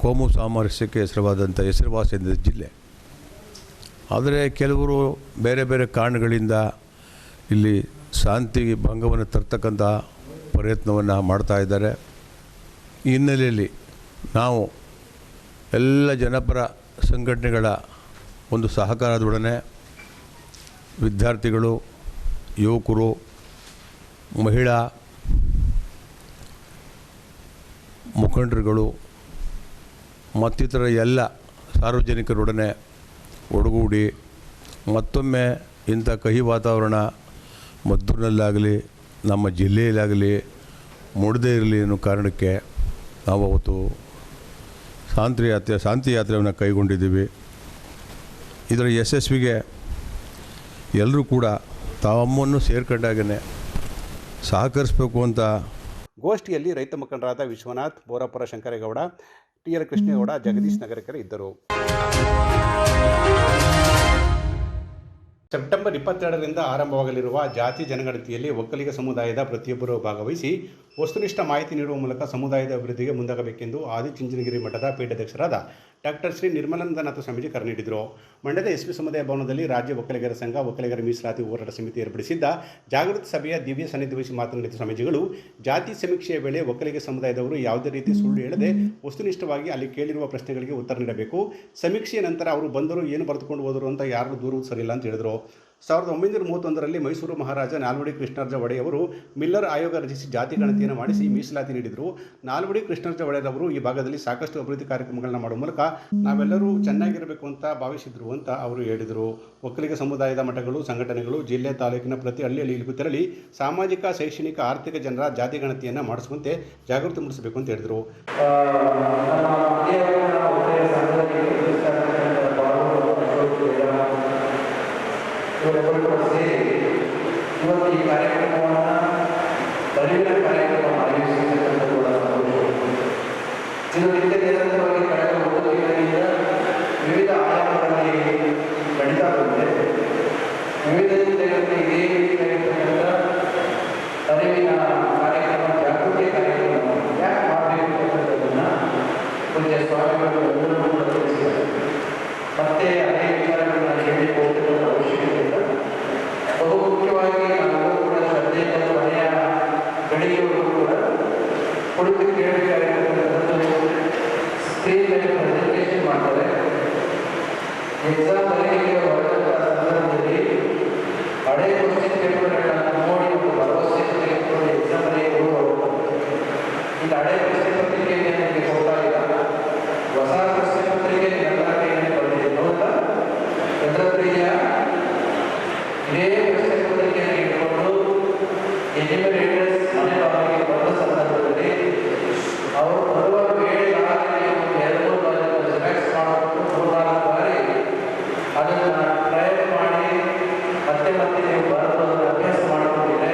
ಕೋಮು ಸಾಮರಸ್ಯಕ್ಕೆ ಹೆಸರುವಾದಂಥ ಹೆಸರುವಾಸಿಯಾದ ಜಿಲ್ಲೆ. ಆದರೆ ಕೆಲವರು ಬೇರೆ ಬೇರೆ ಕಾರಣಗಳಿಂದ ಇಲ್ಲಿ ಶಾಂತಿ ಭಂಗವನ್ನು ತರ್ತಕ್ಕಂಥ ಪ್ರಯತ್ನವನ್ನು ಮಾಡ್ತಾ ಇದ್ದಾರೆ. ಈ ಹಿನ್ನೆಲೆಯಲ್ಲಿ ನಾವು ಎಲ್ಲ ಜನಪರ ಸಂಘಟನೆಗಳ ಒಂದು ಸಹಕಾರದೊಡನೆ ವಿದ್ಯಾರ್ಥಿಗಳು, ಯುವಕರು, ಮಹಿಳಾ ಮುಖಂಡರುಗಳು ಮತ್ತಿತರ ಎಲ್ಲ ಸಾರ್ವಜನಿಕರೊಡನೆ ಒಡಗೂಡಿ ಮತ್ತೊಮ್ಮೆ ಇಂಥ ಕಹಿ ವಾತಾವರಣ ಮದ್ದೂರಿನಲ್ಲಾಗಲಿ, ನಮ್ಮ ಜಿಲ್ಲೆಯಲ್ಲಾಗಲಿ ಮೂಡದೇ ಇರಲಿ ಅನ್ನೋ ಕಾರಣಕ್ಕೆ ನಾವು ಅವತ್ತು ಶಾಂತಿ ಯಾತ್ರೆ, ಶಾಂತಿ ಯಾತ್ರೆಯನ್ನು ಕೈಗೊಂಡಿದ್ದೀವಿ. ಇದರ ಯಶಸ್ವಿಗೆ ಎಲ್ಲರೂ ಕೂಡ ತಾವಮ್ಮನ್ನು ಸೇರ್ಕೊಂಡಾಗೇ ಸಹಕರಿಸಬೇಕು ಅಂತ. ಗೋಷ್ಠಿಯಲ್ಲಿ ರೈತ ಮುಖಂಡರಾದ ವಿಶ್ವನಾಥ್, ಬೋರಪ್ಪರ ಶಂಕರೇಗೌಡ ಟಿ ಆರ್ ಕೃಷ್ಣೇಗೌಡ ಜಗದೀಶ್ ನಗರಕರ್ ಇದ್ದರು. ಸೆಪ್ಟೆಂಬರ್ ಇಪ್ಪತ್ತೆರಡರಿಂದ ಆರಂಭವಾಗಲಿರುವ ಜಾತಿ ಜನಗಣತಿಯಲ್ಲಿ ಒಕ್ಕಲಿಗ ಸಮುದಾಯದ ಪ್ರತಿಯೊಬ್ಬರು ಭಾಗವಹಿಸಿ ವಸ್ತುನಿಷ್ಠ ಮಾಹಿತಿ ನೀಡುವ ಮೂಲಕ ಸಮುದಾಯದ ಅಭಿವೃದ್ಧಿಗೆ ಮುಂದಾಗಬೇಕೆಂದು ಆದಿಚುಂಚನಗಿರಿ ಮಠದ ಪೀಠಾಧ್ಯಕ್ಷರಾದ ಡಾಕ್ಟರ್ ಶ್ರೀ ನಿರ್ಮಲಾನಂದನಾಥ ಸ್ವಾಮೀಜಿ ಕರೆ ನೀಡಿದರು. ಮಂಡ್ಯದ ಎಸ್ಪಿ ಸಮುದಾಯ ಭವನದಲ್ಲಿ ರಾಜ್ಯ ಒಕ್ಕಲಿಗರ ಸಂಘ, ಒಕ್ಕಲಿಗರ ಮೀಸಲಾತಿ ಹೋರಾಟ ಸಮಿತಿ ಏರ್ಪಡಿಸಿದ್ದ ಜಾಗೃತಿ ಸಭೆಯ ದಿವ್ಯ ಸನ್ನಿಧಿ ವಹಿಸಿ ಮಾತನಾಡಿದ ಸ್ವಾಮೀಜಿಗಳು, ಜಾತಿ ಸಮೀಕ್ಷೆಯ ವೇಳೆ ಒಕ್ಕಲಿಗ ಸಮುದಾಯದವರು ಯಾವುದೇ ರೀತಿ ಸುಳ್ಳು ಹೇಳದೆ ವಸ್ತುನಿಷ್ಠವಾಗಿ ಅಲ್ಲಿ ಕೇಳಿರುವ ಪ್ರಶ್ನೆಗಳಿಗೆ ಉತ್ತರ ನೀಡಬೇಕು. ಸಮೀಕ್ಷೆಯ ನಂತರ ಅವರು ಬಂದರು, ಏನು ಬರೆದುಕೊಂಡು ಹೋದರು ಅಂತ ಯಾರು ದೂರುವುದು ಸರಿಯಿಲ್ಲ ಅಂತ ಹೇಳಿದರು. ಸಾವಿರದ ಒಂಬೈನೂರ ಮೂವತ್ತೊಂದರಲ್ಲಿ ಮೈಸೂರು ಮಹಾರಾಜ ನಾಲ್ವಡಿ ಕೃಷ್ಣರಾಜ ಒಡೆಯವರು ಮಿಲ್ಲರ್ ಆಯೋಗ ರಚಿಸಿ ಜಾತಿ ಗಣತಿಯನ್ನು ಮಾಡಿಸಿ ಮೀಸಲಾತಿ ನೀಡಿದರು. ನಾಲ್ವಡಿ ಕೃಷ್ಣರಾಜ ಒಡೆಯರವರು ಈ ಭಾಗದಲ್ಲಿ ಸಾಕಷ್ಟು ಅಭಿವೃದ್ಧಿ ಕಾರ್ಯಕ್ರಮಗಳನ್ನು ಮಾಡುವ ಮೂಲಕ ನಾವೆಲ್ಲರೂ ಚೆನ್ನಾಗಿರಬೇಕು ಅಂತ ಭಾವಿಸಿದ್ರು ಅಂತ ಅವರು ಹೇಳಿದರು. ಒಕ್ಕಲಿಗ ಸಮುದಾಯದ ಮಠಗಳು, ಸಂಘಟನೆಗಳು, ಜಿಲ್ಲೆ ತಾಲೂಕಿನ ಪ್ರತಿ ಹಳ್ಳಿಯಲ್ಲಿ ತೆರಳಿ ಸಾಮಾಜಿಕ, ಶೈಕ್ಷಣಿಕ, ಆರ್ಥಿಕ ಜನರ ಜಾತಿ ಗಣತಿಯನ್ನು ಮಾಡಿಸುವಂತೆ ಜಾಗೃತಿ ಮೂಡಿಸಬೇಕು ಅಂತ ಹೇಳಿದರು. ಇವರೆಲ್ಲರೂ ಕೂಡ ಸೇರಿ ಇವತ್ತು ಈ ಕಾರ್ಯಕ್ರಮವನ್ನು ಅರಿವಿನ ಕಾರ್ಯಕ್ರಮ ಆಯೋಜಿಸಿರ್ತಕ್ಕಂಥದ್ದು ಕೂಡ ಸಂತೋಷ ಇದು ನಿತ್ಯ ನಿರಂತರವಾಗಿ ಕಳೆದ ಒಂದು ತಿಂಗಳಿಂದ ವಿವಿಧ ಆಯಾಮಗಳಲ್ಲಿ ನಡೀತಾ ಬಂದಿದೆ ವಿವಿಧ ಜಿಲ್ಲೆಗಳಲ್ಲಿ ಇದೇ ರೀತಿಯಾಗಿರ್ತಕ್ಕಂಥ ಅರಿವಿನ ಕಾರ್ಯಕ್ರಮ ಜಾಗೃತಿ ಕಾರ್ಯಕ್ರಮ ಯಾಕೆ ಮಾಡಬೇಕು ಅಂತಕ್ಕಂಥದ್ದನ್ನು ಪೂಜ್ಯ ಸ್ವಾಮಿಗಳು ಎಲ್ಲರೂ ಕೂಡ ತಿಳಿಸಿದ್ದಾರೆ ಮತ್ತೆ ಅದೇ ವಿಚಾರಗಳನ್ನ ಹೇಳಿ ಹೋಗ್ತಿರುವ ಅವಶ್ಯಕತೆ ಇಲ್ಲ ಬಹು ಮುಖ್ಯವಾಗಿ ನಾವು ಕೂಡ ಶ್ರದ್ಧೆ ಮತ್ತು ಮನೆಯ ಗಡಿಯವರು ಕೂಡ ಕುಳಿತು ಕೇಳಬೇಕಾಗಿರ್ತಕ್ಕಂಥದ್ದು ಸ್ಕ್ರೀನ್ ಮೇಲೆ ಪ್ರೆಸೆಂಟೇಷನ್ ಮಾಡ್ತಾರೆ ಎಕ್ಸಾಮ್ ಬರೀಲಿಕ್ಕೆ ಹೊರಟಂಥ ಸಂದರ್ಭದಲ್ಲಿ ಹಳೆ ಕ್ವಶನ್ ಪೇಪರ್ಗಳನ್ನು ನೋಡಿ ಒಂದು ಭರವಸೆ ತೆಗೆದುಕೊಂಡು ಎಕ್ಸಾಮ್ ಬರೆಯಕ್ಕೆ ಹೋಗ್ತಾರೆ ಈಗ ಹಳೆ ಪ್ರಶ್ನೆ ಪತ್ರಿಕೆಗೆ ನನಗೆ ಕೊಡ್ತಾ ಇಲ್ಲ ಹೊಸ ಪ್ರಶ್ನೆ ಪತ್ರಿಕೆ ಎಲ್ಲ ಕೈಯಲ್ಲಿ ಬಂದಿದೆ ನೋಡ್ತಾ ಎಲ್ಲರ ಹತ್ರ ಇದೆಯಾ ಇದೇ ಪ್ರಶ್ನೆ ಪತ್ರಿಕೆಯನ್ನು ಇಟ್ಕೊಂಡು ಎನ್ಯುಮರೇಟರ್ಸ್ ಮನೆ ಬಾಗಿಲಿಗೆ ಬರುವ ಸಂದರ್ಭದಲ್ಲಿ ಅವರು ಬರುವ ವೇಳೆಗಾಗಲೇ ಒಂದು ಎರಡು ಮೂರು ಬಾರಿ ಜೆರಾಕ್ಸ್ ಮಾಡಿಕೊಂಡು ಮೂರ್ನಾಲ್ಕು ಬಾರಿ ಅದನ್ನು ಪ್ರಯತ್ನ ಮಾಡಿ ಮತ್ತೆ ಮತ್ತೆ ನೀವು ಬರೆದು ಅದನ್ನು ಅಭ್ಯಾಸ ಮಾಡಿಕೊಂಡಿದ್ರೆ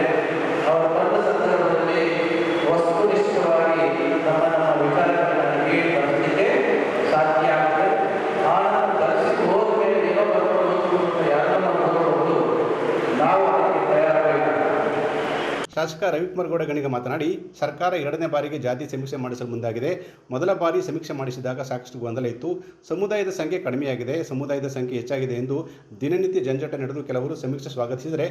ಅವರು ಬಂದ ಸಂದರ್ಭದಲ್ಲಿ ವಸ್ತುನಿಷ್ಠವಾಗಿ ನಮ್ಮ ನಮ್ಮ ವಿಚಾರಗಳನ್ನು ಹೇಳಿ ಬರಲಿಕ್ಕೆ ಸಾಧ್ಯ ಆಗ್ತದೆ ಆನಂತರ ಕಲಿಸಿ ಹೋದ್ಮೇಲೆ ಏನೋ ಬರ್ಕೊಂಡು ಹೋಗ್ಬೋದು ಯಾರನ್ನ ಬರ್ಕೊಂಡು ನಾವು ಅದಕ್ಕೆ ತಯಾರಾಗಬೇಕು ಶಾಸಕ ರವಿಕುಮಾರ್ ಗೌಡ ಗಣಿಗ ಮಾತನಾಡಿ, ಸರ್ಕಾರ ಎರಡನೇ ಬಾರಿಗೆ ಜಾತಿ ಸಮೀಕ್ಷೆ ಮಾಡಿಸಲು ಮುಂದಾಗಿದೆ. ಮೊದಲ ಬಾರಿ ಸಮೀಕ್ಷೆ ಮಾಡಿಸಿದಾಗ ಸಾಕಷ್ಟು ಗೊಂದಲ ಇತ್ತು. ಸಮುದಾಯದ ಸಂಖ್ಯೆ ಕಡಿಮೆಯಾಗಿದೆ. ಸಮುದಾಯದ ಸಂಖ್ಯೆ ಹೆಚ್ಚಾಗಿದೆ ಎಂದು ದಿನನಿತ್ಯ ಜಂಜಾಟ ನಡೆದು ಕೆಲವರು ಸಮೀಕ್ಷೆ ಸ್ವಾಗತಿಸಿದರೆ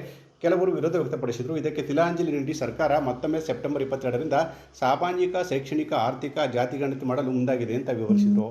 ಕೆಲವರು ವಿರೋಧ ವ್ಯಕ್ತಪಡಿಸಿದರು. ಇದಕ್ಕೆ ತಿಲಾಂಜಲಿ ನೀಡಿ ಸರ್ಕಾರ ಮತ್ತೊಮ್ಮೆ ಸೆಪ್ಟೆಂಬರ್ ಇಪ್ಪತ್ತೆರಡರಿಂದ ಸಾಮಾಜಿಕ ಶೈಕ್ಷಣಿಕ, ಆರ್ಥಿಕ ಜಾತಿ ಗಣತಿ ಮಾಡಲು ಮುಂದಾಗಿದೆ ಅಂತ ವಿವರಿಸಿದರು.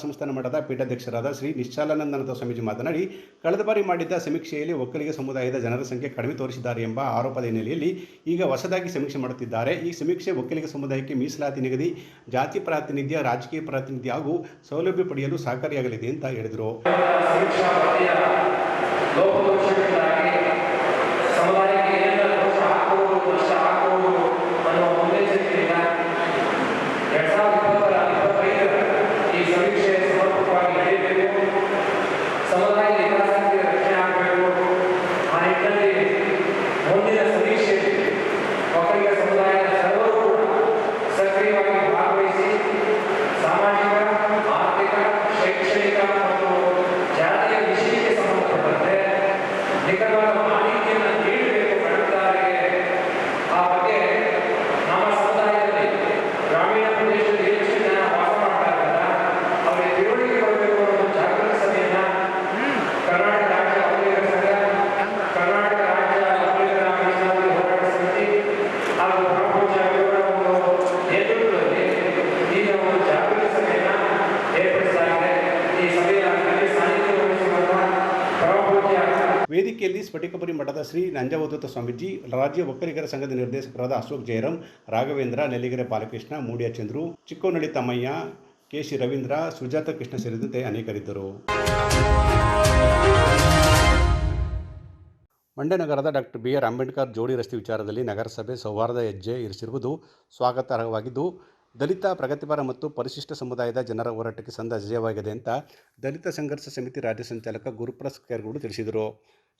ಮಹಾಸಂಸ್ಥಾನ ಮಠದ ಪೀಠಾಧ್ಯಕ್ಷರಾದ ಶ್ರೀ ನಿಶ್ಚಲಾನಂದನಾಥ ಸ್ವಾಮೀಜಿ ಮಾತನಾಡಿ, ಕಳೆದ ಬಾರಿ ಮಾಡಿದ್ದ ಸಮೀಕ್ಷೆಯಲ್ಲಿ ಒಕ್ಕಲಿಗ ಸಮುದಾಯದ ಜನರ ಸಂಖ್ಯೆ ಕಡಿಮೆ ತೋರಿಸಿದ್ದಾರೆ ಎಂಬ ಆರೋಪದ ಹಿನ್ನೆಲೆಯಲ್ಲಿ ಈಗ ಹೊಸದಾಗಿ ಸಮೀಕ್ಷೆ ಮಾಡುತ್ತಿದ್ದಾರೆ. ಈ ಸಮೀಕ್ಷೆ ಒಕ್ಕಲಿಗ ಸಮುದಾಯಕ್ಕೆ ಮೀಸಲಾತಿ ನಿಗದಿ, ಜಾತಿ ಪ್ರಾತಿನಿಧ್ಯ, ರಾಜಕೀಯ ಪ್ರಾತಿನಿಧ್ಯ ಹಾಗೂ ಸೌಲಭ್ಯ ಪಡೆಯಲು ಸಹಕಾರಿಯಾಗಲಿದೆ ಅಂತ ಹೇಳಿದರು ಶಿಕ್ಷಾ ಪದ್ಧತಿಯ ಲೋಪದೋಷಗಳಿಂದಾಗಿ ಸಮುದಾಯಕ್ಕೆ ಏನೆಲ್ಲ ದೋಷ ಹಾಕುವುದು ದೋಷ ಹಾಕುವುದು ಅನ್ನುವ ಮುನ್ನೆಚ್ಚರಿಕೆಯಿಂದ ಎರಡ್ ಸಾವಿರದ ಇಪ್ಪತ್ತರ ಇಪ್ಪತ್ತೈದರ ಈ ಸಮೀಕ್ಷೆ ಸಮರ್ಪಕವಾಗಿ ನಡೆಯಬೇಕು ಸಮುದಾಯದ ಹಿತಾಸಕ್ತಿಯ ರಕ್ಷಣೆ ಆಗಬೇಕು ಆ ನಿಟ್ಟಿನಲ್ಲಿ ಮುಂದಿನ ಸಮೀಕ್ಷೆ ಒಕ್ಕಲಿಗ ಸಮುದಾಯದ ಸರ್ವರು ಕೂಡ ಸಕ್ರಿಯವಾಗಿ ಭಾಗವಹಿಸಿ ಸಾಮಾಜಿಕ ಆರ್ಥಿಕ ಶೈಕ್ಷಣಿಕ ಮತ್ತು ಜಾತಿಯ ವಿಷಯಕ್ಕೆ ಸಂಬಂಧಪಟ್ಟಂತೆ ವೇದಿಕೆಯಲ್ಲಿ ಸ್ಫಟಿಕಪುರಿ ಮಠದ ಶ್ರೀ ನಂಜಾವಧೂತ ಸ್ವಾಮೀಜಿ, ರಾಜ್ಯ ಒಕ್ಕಲಿಗರ ಸಂಘದ ನಿರ್ದೇಶಕರಾದ ಅಶೋಕ್ ಜಯರಾಮ್ ರಾಘವೇಂದ್ರ ನೆಲ್ಲಿಗೆರೆ ಬಾಲಕೃಷ್ಣ, ಮೂಡಿಯ ಚಂದ್ರು, ಚಿಕ್ಕೋನಳ್ಳಿ ತಮ್ಮಯ್ಯ ಕೆ ಸಿ ರವೀಂದ್ರ, ಸುಜಾತ ಕೃಷ್ಣ ಸೇರಿದಂತೆ ಅನೇಕರಿದ್ದರು. ಮಂಡ್ಯ ನಗರದ ಡಾಕ್ಟರ್ ಬಿ ಆರ್ ಅಂಬೇಡ್ಕರ್ ಜೋಡಿ ರಸ್ತೆ ವಿಚಾರದಲ್ಲಿ ನಗರಸಭೆ ಸೌಹಾರ್ದ ಹೆಜ್ಜೆ ಇರಿಸಿರುವುದು ಸ್ವಾಗತಾರ್ಹವಾಗಿದ್ದು, ದಲಿತ ಪ್ರಗತಿಪರ ಮತ್ತು ಪರಿಶಿಷ್ಟ ಸಮುದಾಯದ ಜನರ ಹೋರಾಟಕ್ಕೆ ಸಂದ ಅಂತ ದಲಿತ ಸಂಘರ್ಷ ಸಮಿತಿ ರಾಜ್ಯ ಸಂಚಾಲಕ ಗುರುಪ್ರಸ್ ಕೇರ್ಗೌಡ ತಿಳಿಸಿದರು.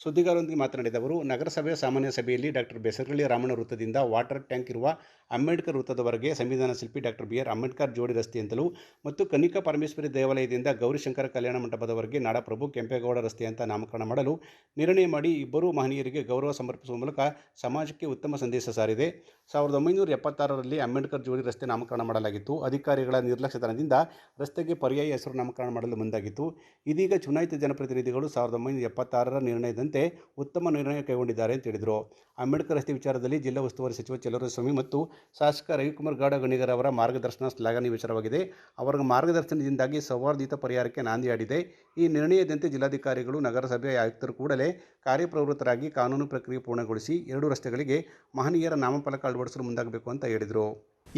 ಸುದ್ದಿಗಾರರೊಂದಿಗೆ ಮಾತನಾಡಿದ ಅವರು, ನಗರಸಭೆಯ ಸಾಮಾನ್ಯ ಸಭೆಯಲ್ಲಿ ಡಾಕ್ಟರ್ ಬೆಸರಳ್ಳಿ ರಾಮಣ್ಣ ವೃತ್ತದಿಂದ ವಾಟರ್ ಟ್ಯಾಂಕ್ ಇರುವ ಅಂಬೇಡ್ಕರ್ ವೃತ್ತದವರೆಗೆ ಸಂವಿಧಾನ ಶಿಲ್ಪಿ ಡಾಕ್ಟರ್ ಬಿ. ಆರ್. ಅಂಬೇಡ್ಕರ್ ಜೋಡಿ ರಸ್ತೆಯಿಂದಲೂ ಮತ್ತು ಕನಿಕಾ ಪರಮೇಶ್ವರಿ ದೇವಾಲಯದಿಂದ ಗೌರಿಶಂಕರ ಕಲ್ಯಾಣ ಮಂಟಪದವರೆಗೆ ನಾಡಪ್ರಭು ಕೆಂಪೇಗೌಡ ರಸ್ತೆ ಅಂತ ನಾಮಕರಣ ಮಾಡಲು ನಿರ್ಣಯ ಮಾಡಿ ಇಬ್ಬರೂ ಮಹನೀಯರಿಗೆ ಗೌರವ ಸಮರ್ಪಿಸುವ ಮೂಲಕ ಸಮಾಜಕ್ಕೆ ಉತ್ತಮ ಸಂದೇಶ ಸಾರಿದೆ. ಸಾವಿರದ ಒಂಬೈನೂರ ಎಪ್ಪತ್ತಾರರಲ್ಲಿ ಅಂಬೇಡ್ಕರ್ ಜೋಡಿ ರಸ್ತೆ ನಾಮಕರಣ ಮಾಡಲಾಗಿತ್ತು. ಅಧಿಕಾರಿಗಳ ನಿರ್ಲಕ್ಷ್ಯತನದಿಂದ ರಸ್ತೆಗೆ ಪರ್ಯಾಯ ಹೆಸರು ನಾಮಕರಣ ಮಾಡಲು ಮುಂದಾಗಿತ್ತು. ಇದೀಗ ಚುನಾಯಿತ ಜನಪ್ರತಿನಿಧಿಗಳು ಸಾವಿರದ ಒಂಬೈನೂರ ಎಪ್ಪತ್ತಾರರ ನಿರ್ಣಯದಂತೆ ಉತ್ತಮ ನಿರ್ಣಯ ಕೈಗೊಂಡಿದ್ದಾರೆ ಅಂತ ಹೇಳಿದರು. ಅಂಬೇಡ್ಕರ್ ರಸ್ತೆ ವಿಚಾರದಲ್ಲಿ ಜಿಲ್ಲಾ ಉಸ್ತುವಾರಿ ಸಚಿವ ಚಲುವರಾಯಸ್ವಾಮಿ ಮತ್ತು ಶಾಸಕ ರವಿಕುಮಾರ್ ಗೌಡ ಗಣಿಗರ್ ಅವರ ಮಾರ್ಗದರ್ಶನ ಶ್ಲಾಘನೀಯ ವಿಚಾರವಾಗಿದೆ. ಅವರ ಮಾರ್ಗದರ್ಶನದಿಂದಾಗಿ ಸೌಹಾರ್ದಿತ ಪರಿಹಾರಕ್ಕೆ ನಾಂದಿಯಾಡಿದೆ ಈ ನಿರ್ಣಯದಂತೆ ಜಿಲ್ಲಾಧಿಕಾರಿಗಳು, ನಗರಸಭೆಯ ಆಯುಕ್ತರು ಕೂಡಲೇ ಕಾರ್ಯಪ್ರವೃತ್ತರಾಗಿ ಕಾನೂನು ಪ್ರಕ್ರಿಯೆ ಪೂರ್ಣಗೊಳಿಸಿ ಎರಡು ರಸ್ತೆಗಳಿಗೆ ಮಹನೀಯರ ನಾಮಫಲಕ ಅಳವಡಿಸಲು ಮುಂದಾಗಬೇಕು ಅಂತ ಹೇಳಿದರು.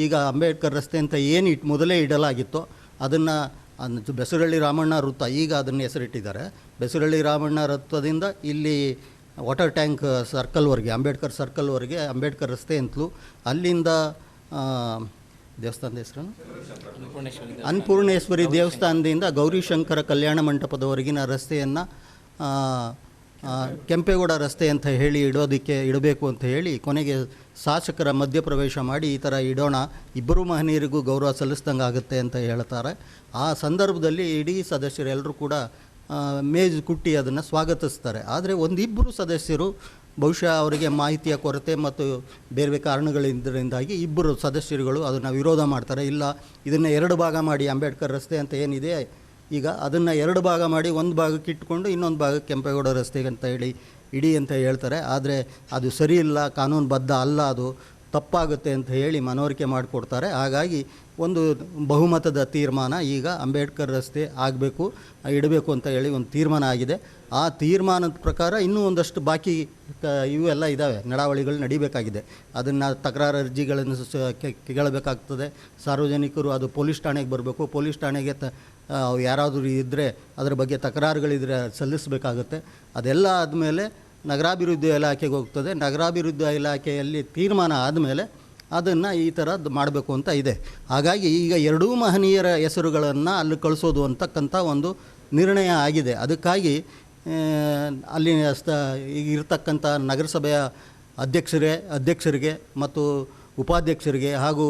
ಈಗ ಅಂಬೇಡ್ಕರ್ ರಸ್ತೆ ಅಂತ ಏನು ಇಟ್ ಮೊದಲೇ ಇಡಲಾಗಿತ್ತು ಅದನ್ನು ಬೆಸರಳ್ಳಿ ರಾಮಣ್ಣ ವೃತ್ತ ಈಗ ಅದನ್ನು ಹೆಸರಿಟ್ಟಿದ್ದಾರೆ. ಬೆಸರಳ್ಳಿ ರಾಮಣ್ಣ ವೃತ್ತದಿಂದ ಇಲ್ಲಿ ವಾಟರ್ ಟ್ಯಾಂಕ್ ಸರ್ಕಲ್ವರೆಗೆ ಅಂಬೇಡ್ಕರ್ ಸರ್ಕಲ್ವರೆಗೆ ಅಂಬೇಡ್ಕರ್ ರಸ್ತೆ ಅಂತಲೂ ಅಲ್ಲಿಂದ ದೇವಸ್ಥಾನದ ಹೆಸರು ಅನ್ನಪೂರ್ಣೇಶ್ವರಿ ದೇವಸ್ಥಾನದಿಂದ ಗೌರಿಶಂಕರ ಕಲ್ಯಾಣ ಮಂಟಪದವರೆಗಿನ ರಸ್ತೆಯನ್ನು ಕೆಂಪೇಗೌಡ ರಸ್ತೆ ಅಂತ ಹೇಳಿ ಇಡೋದಕ್ಕೆ ಇಡಬೇಕು ಅಂತ ಹೇಳಿ ಕೊನೆಗೆ ಶಾಸಕರ ಮಧ್ಯಪ್ರವೇಶ ಮಾಡಿ ಈ ಥರ ಇಡೋಣ, ಇಬ್ಬರು ಮಹನೀಯರಿಗೂ ಗೌರವ ಸಲ್ಲಿಸ್ದಂಗೆ ಆಗುತ್ತೆ ಅಂತ ಹೇಳ್ತಾರೆ. ಆ ಸಂದರ್ಭದಲ್ಲಿ ಇಡೀ ಸದಸ್ಯರೆಲ್ಲರೂ ಕೂಡ ಮೇಜ್ ಕುಟ್ಟಿ ಅದನ್ನು ಸ್ವಾಗತಿಸ್ತಾರೆ. ಆದರೆ ಒಂದಿಬ್ಬರು ಸದಸ್ಯರು ಬಹುಶಃ ಅವರಿಗೆ ಮಾಹಿತಿಯ ಕೊರತೆ ಮತ್ತು ಬೇರೆ ಬೇರೆ ಕಾರಣಗಳಿಂದರಿಂದಾಗಿ ಇಬ್ಬರು ಸದಸ್ಯರುಗಳು ಅದನ್ನು ವಿರೋಧ ಮಾಡ್ತಾರೆ. ಇಲ್ಲ, ಇದನ್ನು ಎರಡು ಭಾಗ ಮಾಡಿ ಅಂಬೇಡ್ಕರ್ ರಸ್ತೆ ಅಂತ ಏನಿದೆ ಈಗ ಅದನ್ನು ಎರಡು ಭಾಗ ಮಾಡಿ ಒಂದು ಭಾಗಕ್ಕೆ ಇಟ್ಕೊಂಡು ಇನ್ನೊಂದು ಭಾಗಕ್ಕೆ ಕೆಂಪೇಗೌಡ ರಸ್ತೆಗೆ ಅಂತ ಹೇಳಿ ಇಡಿ ಅಂತ ಹೇಳ್ತಾರೆ. ಆದರೆ ಅದು ಸರಿ ಇಲ್ಲ ಕಾನೂನುಬದ್ಧ ಅಲ್ಲ, ಅದು ತಪ್ಪಾಗುತ್ತೆ ಅಂತ ಹೇಳಿ ಮನವರಿಕೆ ಮಾಡಿಕೊಡ್ತಾರೆ. ಹಾಗಾಗಿ ಒಂದು ಬಹುಮತದ ತೀರ್ಮಾನ ಈಗ ಅಂಬೇಡ್ಕರ್ ರಸ್ತೆ ಆಗಬೇಕು, ಇಡಬೇಕು ಅಂತ ಹೇಳಿ ಒಂದು ತೀರ್ಮಾನ ಆಗಿದೆ. ಆ ತೀರ್ಮಾನದ ಪ್ರಕಾರ ಇನ್ನೂ ಒಂದಷ್ಟು ಬಾಕಿ ಇವೆಲ್ಲ ಇದ್ದಾವೆ ನಡಾವಳಿಗಳು ನಡಿಬೇಕಾಗಿದೆ. ಅದನ್ನು ತಕರಾರು ಅರ್ಜಿಗಳನ್ನು ಕೇಳಬೇಕಾಗ್ತದೆ. ಸಾರ್ವಜನಿಕರು ಅದು ಪೊಲೀಸ್ ಠಾಣೆಗೆ ಬರಬೇಕು. ಪೊಲೀಸ್ ಠಾಣೆಗೆ ತ ಯಾರಾದರೂ ಇದ್ದರೆ ಅದರ ಬಗ್ಗೆ ತಕರಾರುಗಳಿದ್ರೆ ಸಲ್ಲಿಸಬೇಕಾಗುತ್ತೆ. ಅದೆಲ್ಲ ಆದಮೇಲೆ ನಗರಾಭಿವೃದ್ಧಿ ಇಲಾಖೆಗೆ ಹೋಗ್ತದೆ. ನಗರಾಭಿವೃದ್ಧಿ ಇಲಾಖೆಯಲ್ಲಿ ತೀರ್ಮಾನ ಆದಮೇಲೆ ಅದನ್ನು ಈ ಥರದ್ದು ಮಾಡಬೇಕು ಅಂತ ಇದೆ. ಹಾಗಾಗಿ ಈಗ ಎರಡೂ ಮಹನೀಯರ ಹೆಸರುಗಳನ್ನು ಅಲ್ಲಿ ಕಳಿಸೋದು ಅಂತಕ್ಕಂಥ ಒಂದು ನಿರ್ಣಯ ಆಗಿದೆ. ಅದಕ್ಕಾಗಿ ಅಲ್ಲಿ ಸ್ಥ ಈಗ ಇರತಕ್ಕಂಥ ನಗರಸಭೆಯ ಅಧ್ಯಕ್ಷರೇ, ಅಧ್ಯಕ್ಷರಿಗೆ ಮತ್ತು ಉಪಾಧ್ಯಕ್ಷರಿಗೆ ಹಾಗೂ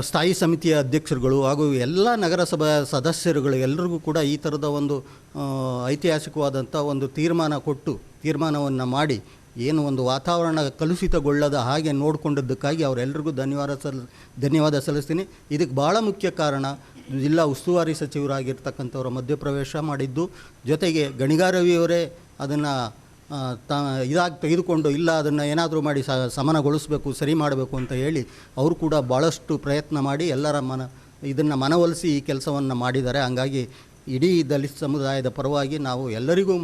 ಸ್ಥಾಯಿ ಸಮಿತಿಯ ಅಧ್ಯಕ್ಷರುಗಳು ಹಾಗೂ ಎಲ್ಲ ನಗರಸಭಾ ಸದಸ್ಯರುಗಳು ಎಲ್ಲರಿಗೂ ಕೂಡ ಈ ಥರದ ಒಂದು ಐತಿಹಾಸಿಕವಾದಂಥ ಒಂದು ತೀರ್ಮಾನ ಕೊಟ್ಟು ತೀರ್ಮಾನವನ್ನು ಮಾಡಿ ಏನು ಒಂದು ವಾತಾವರಣ ಕಲುಷಿತಗೊಳ್ಳದ ಹಾಗೆ ನೋಡಿಕೊಂಡಿದ್ದಕ್ಕಾಗಿ ಅವರೆಲ್ಲರಿಗೂ ಧನ್ಯವಾದ ಸಲ್, ಧನ್ಯವಾದ ಸಲ್ಲಿಸ್ತೀನಿ. ಇದಕ್ಕೆ ಭಾಳ ಮುಖ್ಯ ಕಾರಣ ಜಿಲ್ಲಾ ಉಸ್ತುವಾರಿ ಸಚಿವರಾಗಿರ್ತಕ್ಕಂಥವ್ರ ಮಧ್ಯಪ್ರವೇಶ ಮಾಡಿದ್ದು ಜೊತೆಗೆ ಗಣಿಗಾರವಿಯವರೇ ಅದನ್ನು ತ, ಇದಾಗಿ ತೆಗೆದುಕೊಂಡು ಇಲ್ಲ, ಅದನ್ನು ಏನಾದರೂ ಮಾಡಿ ಸ, ಸಮನಗೊಳಿಸಬೇಕು, ಸರಿ ಮಾಡಬೇಕು ಅಂತ ಹೇಳಿ ಅವರು ಕೂಡ ಭಾಳಷ್ಟು ಪ್ರಯತ್ನ ಮಾಡಿ ಎಲ್ಲರ ಮನ, ಇದನ್ನು ಮನವೊಲಿಸಿ ಈ ಕೆಲಸವನ್ನು ಮಾಡಿದ್ದಾರೆ. ಹಂಗಾಗಿ ಇಡೀ ದಲಿತ ಸಮುದಾಯದ ಪರವಾಗಿ ನಾವು ಎಲ್ಲರಿಗೂ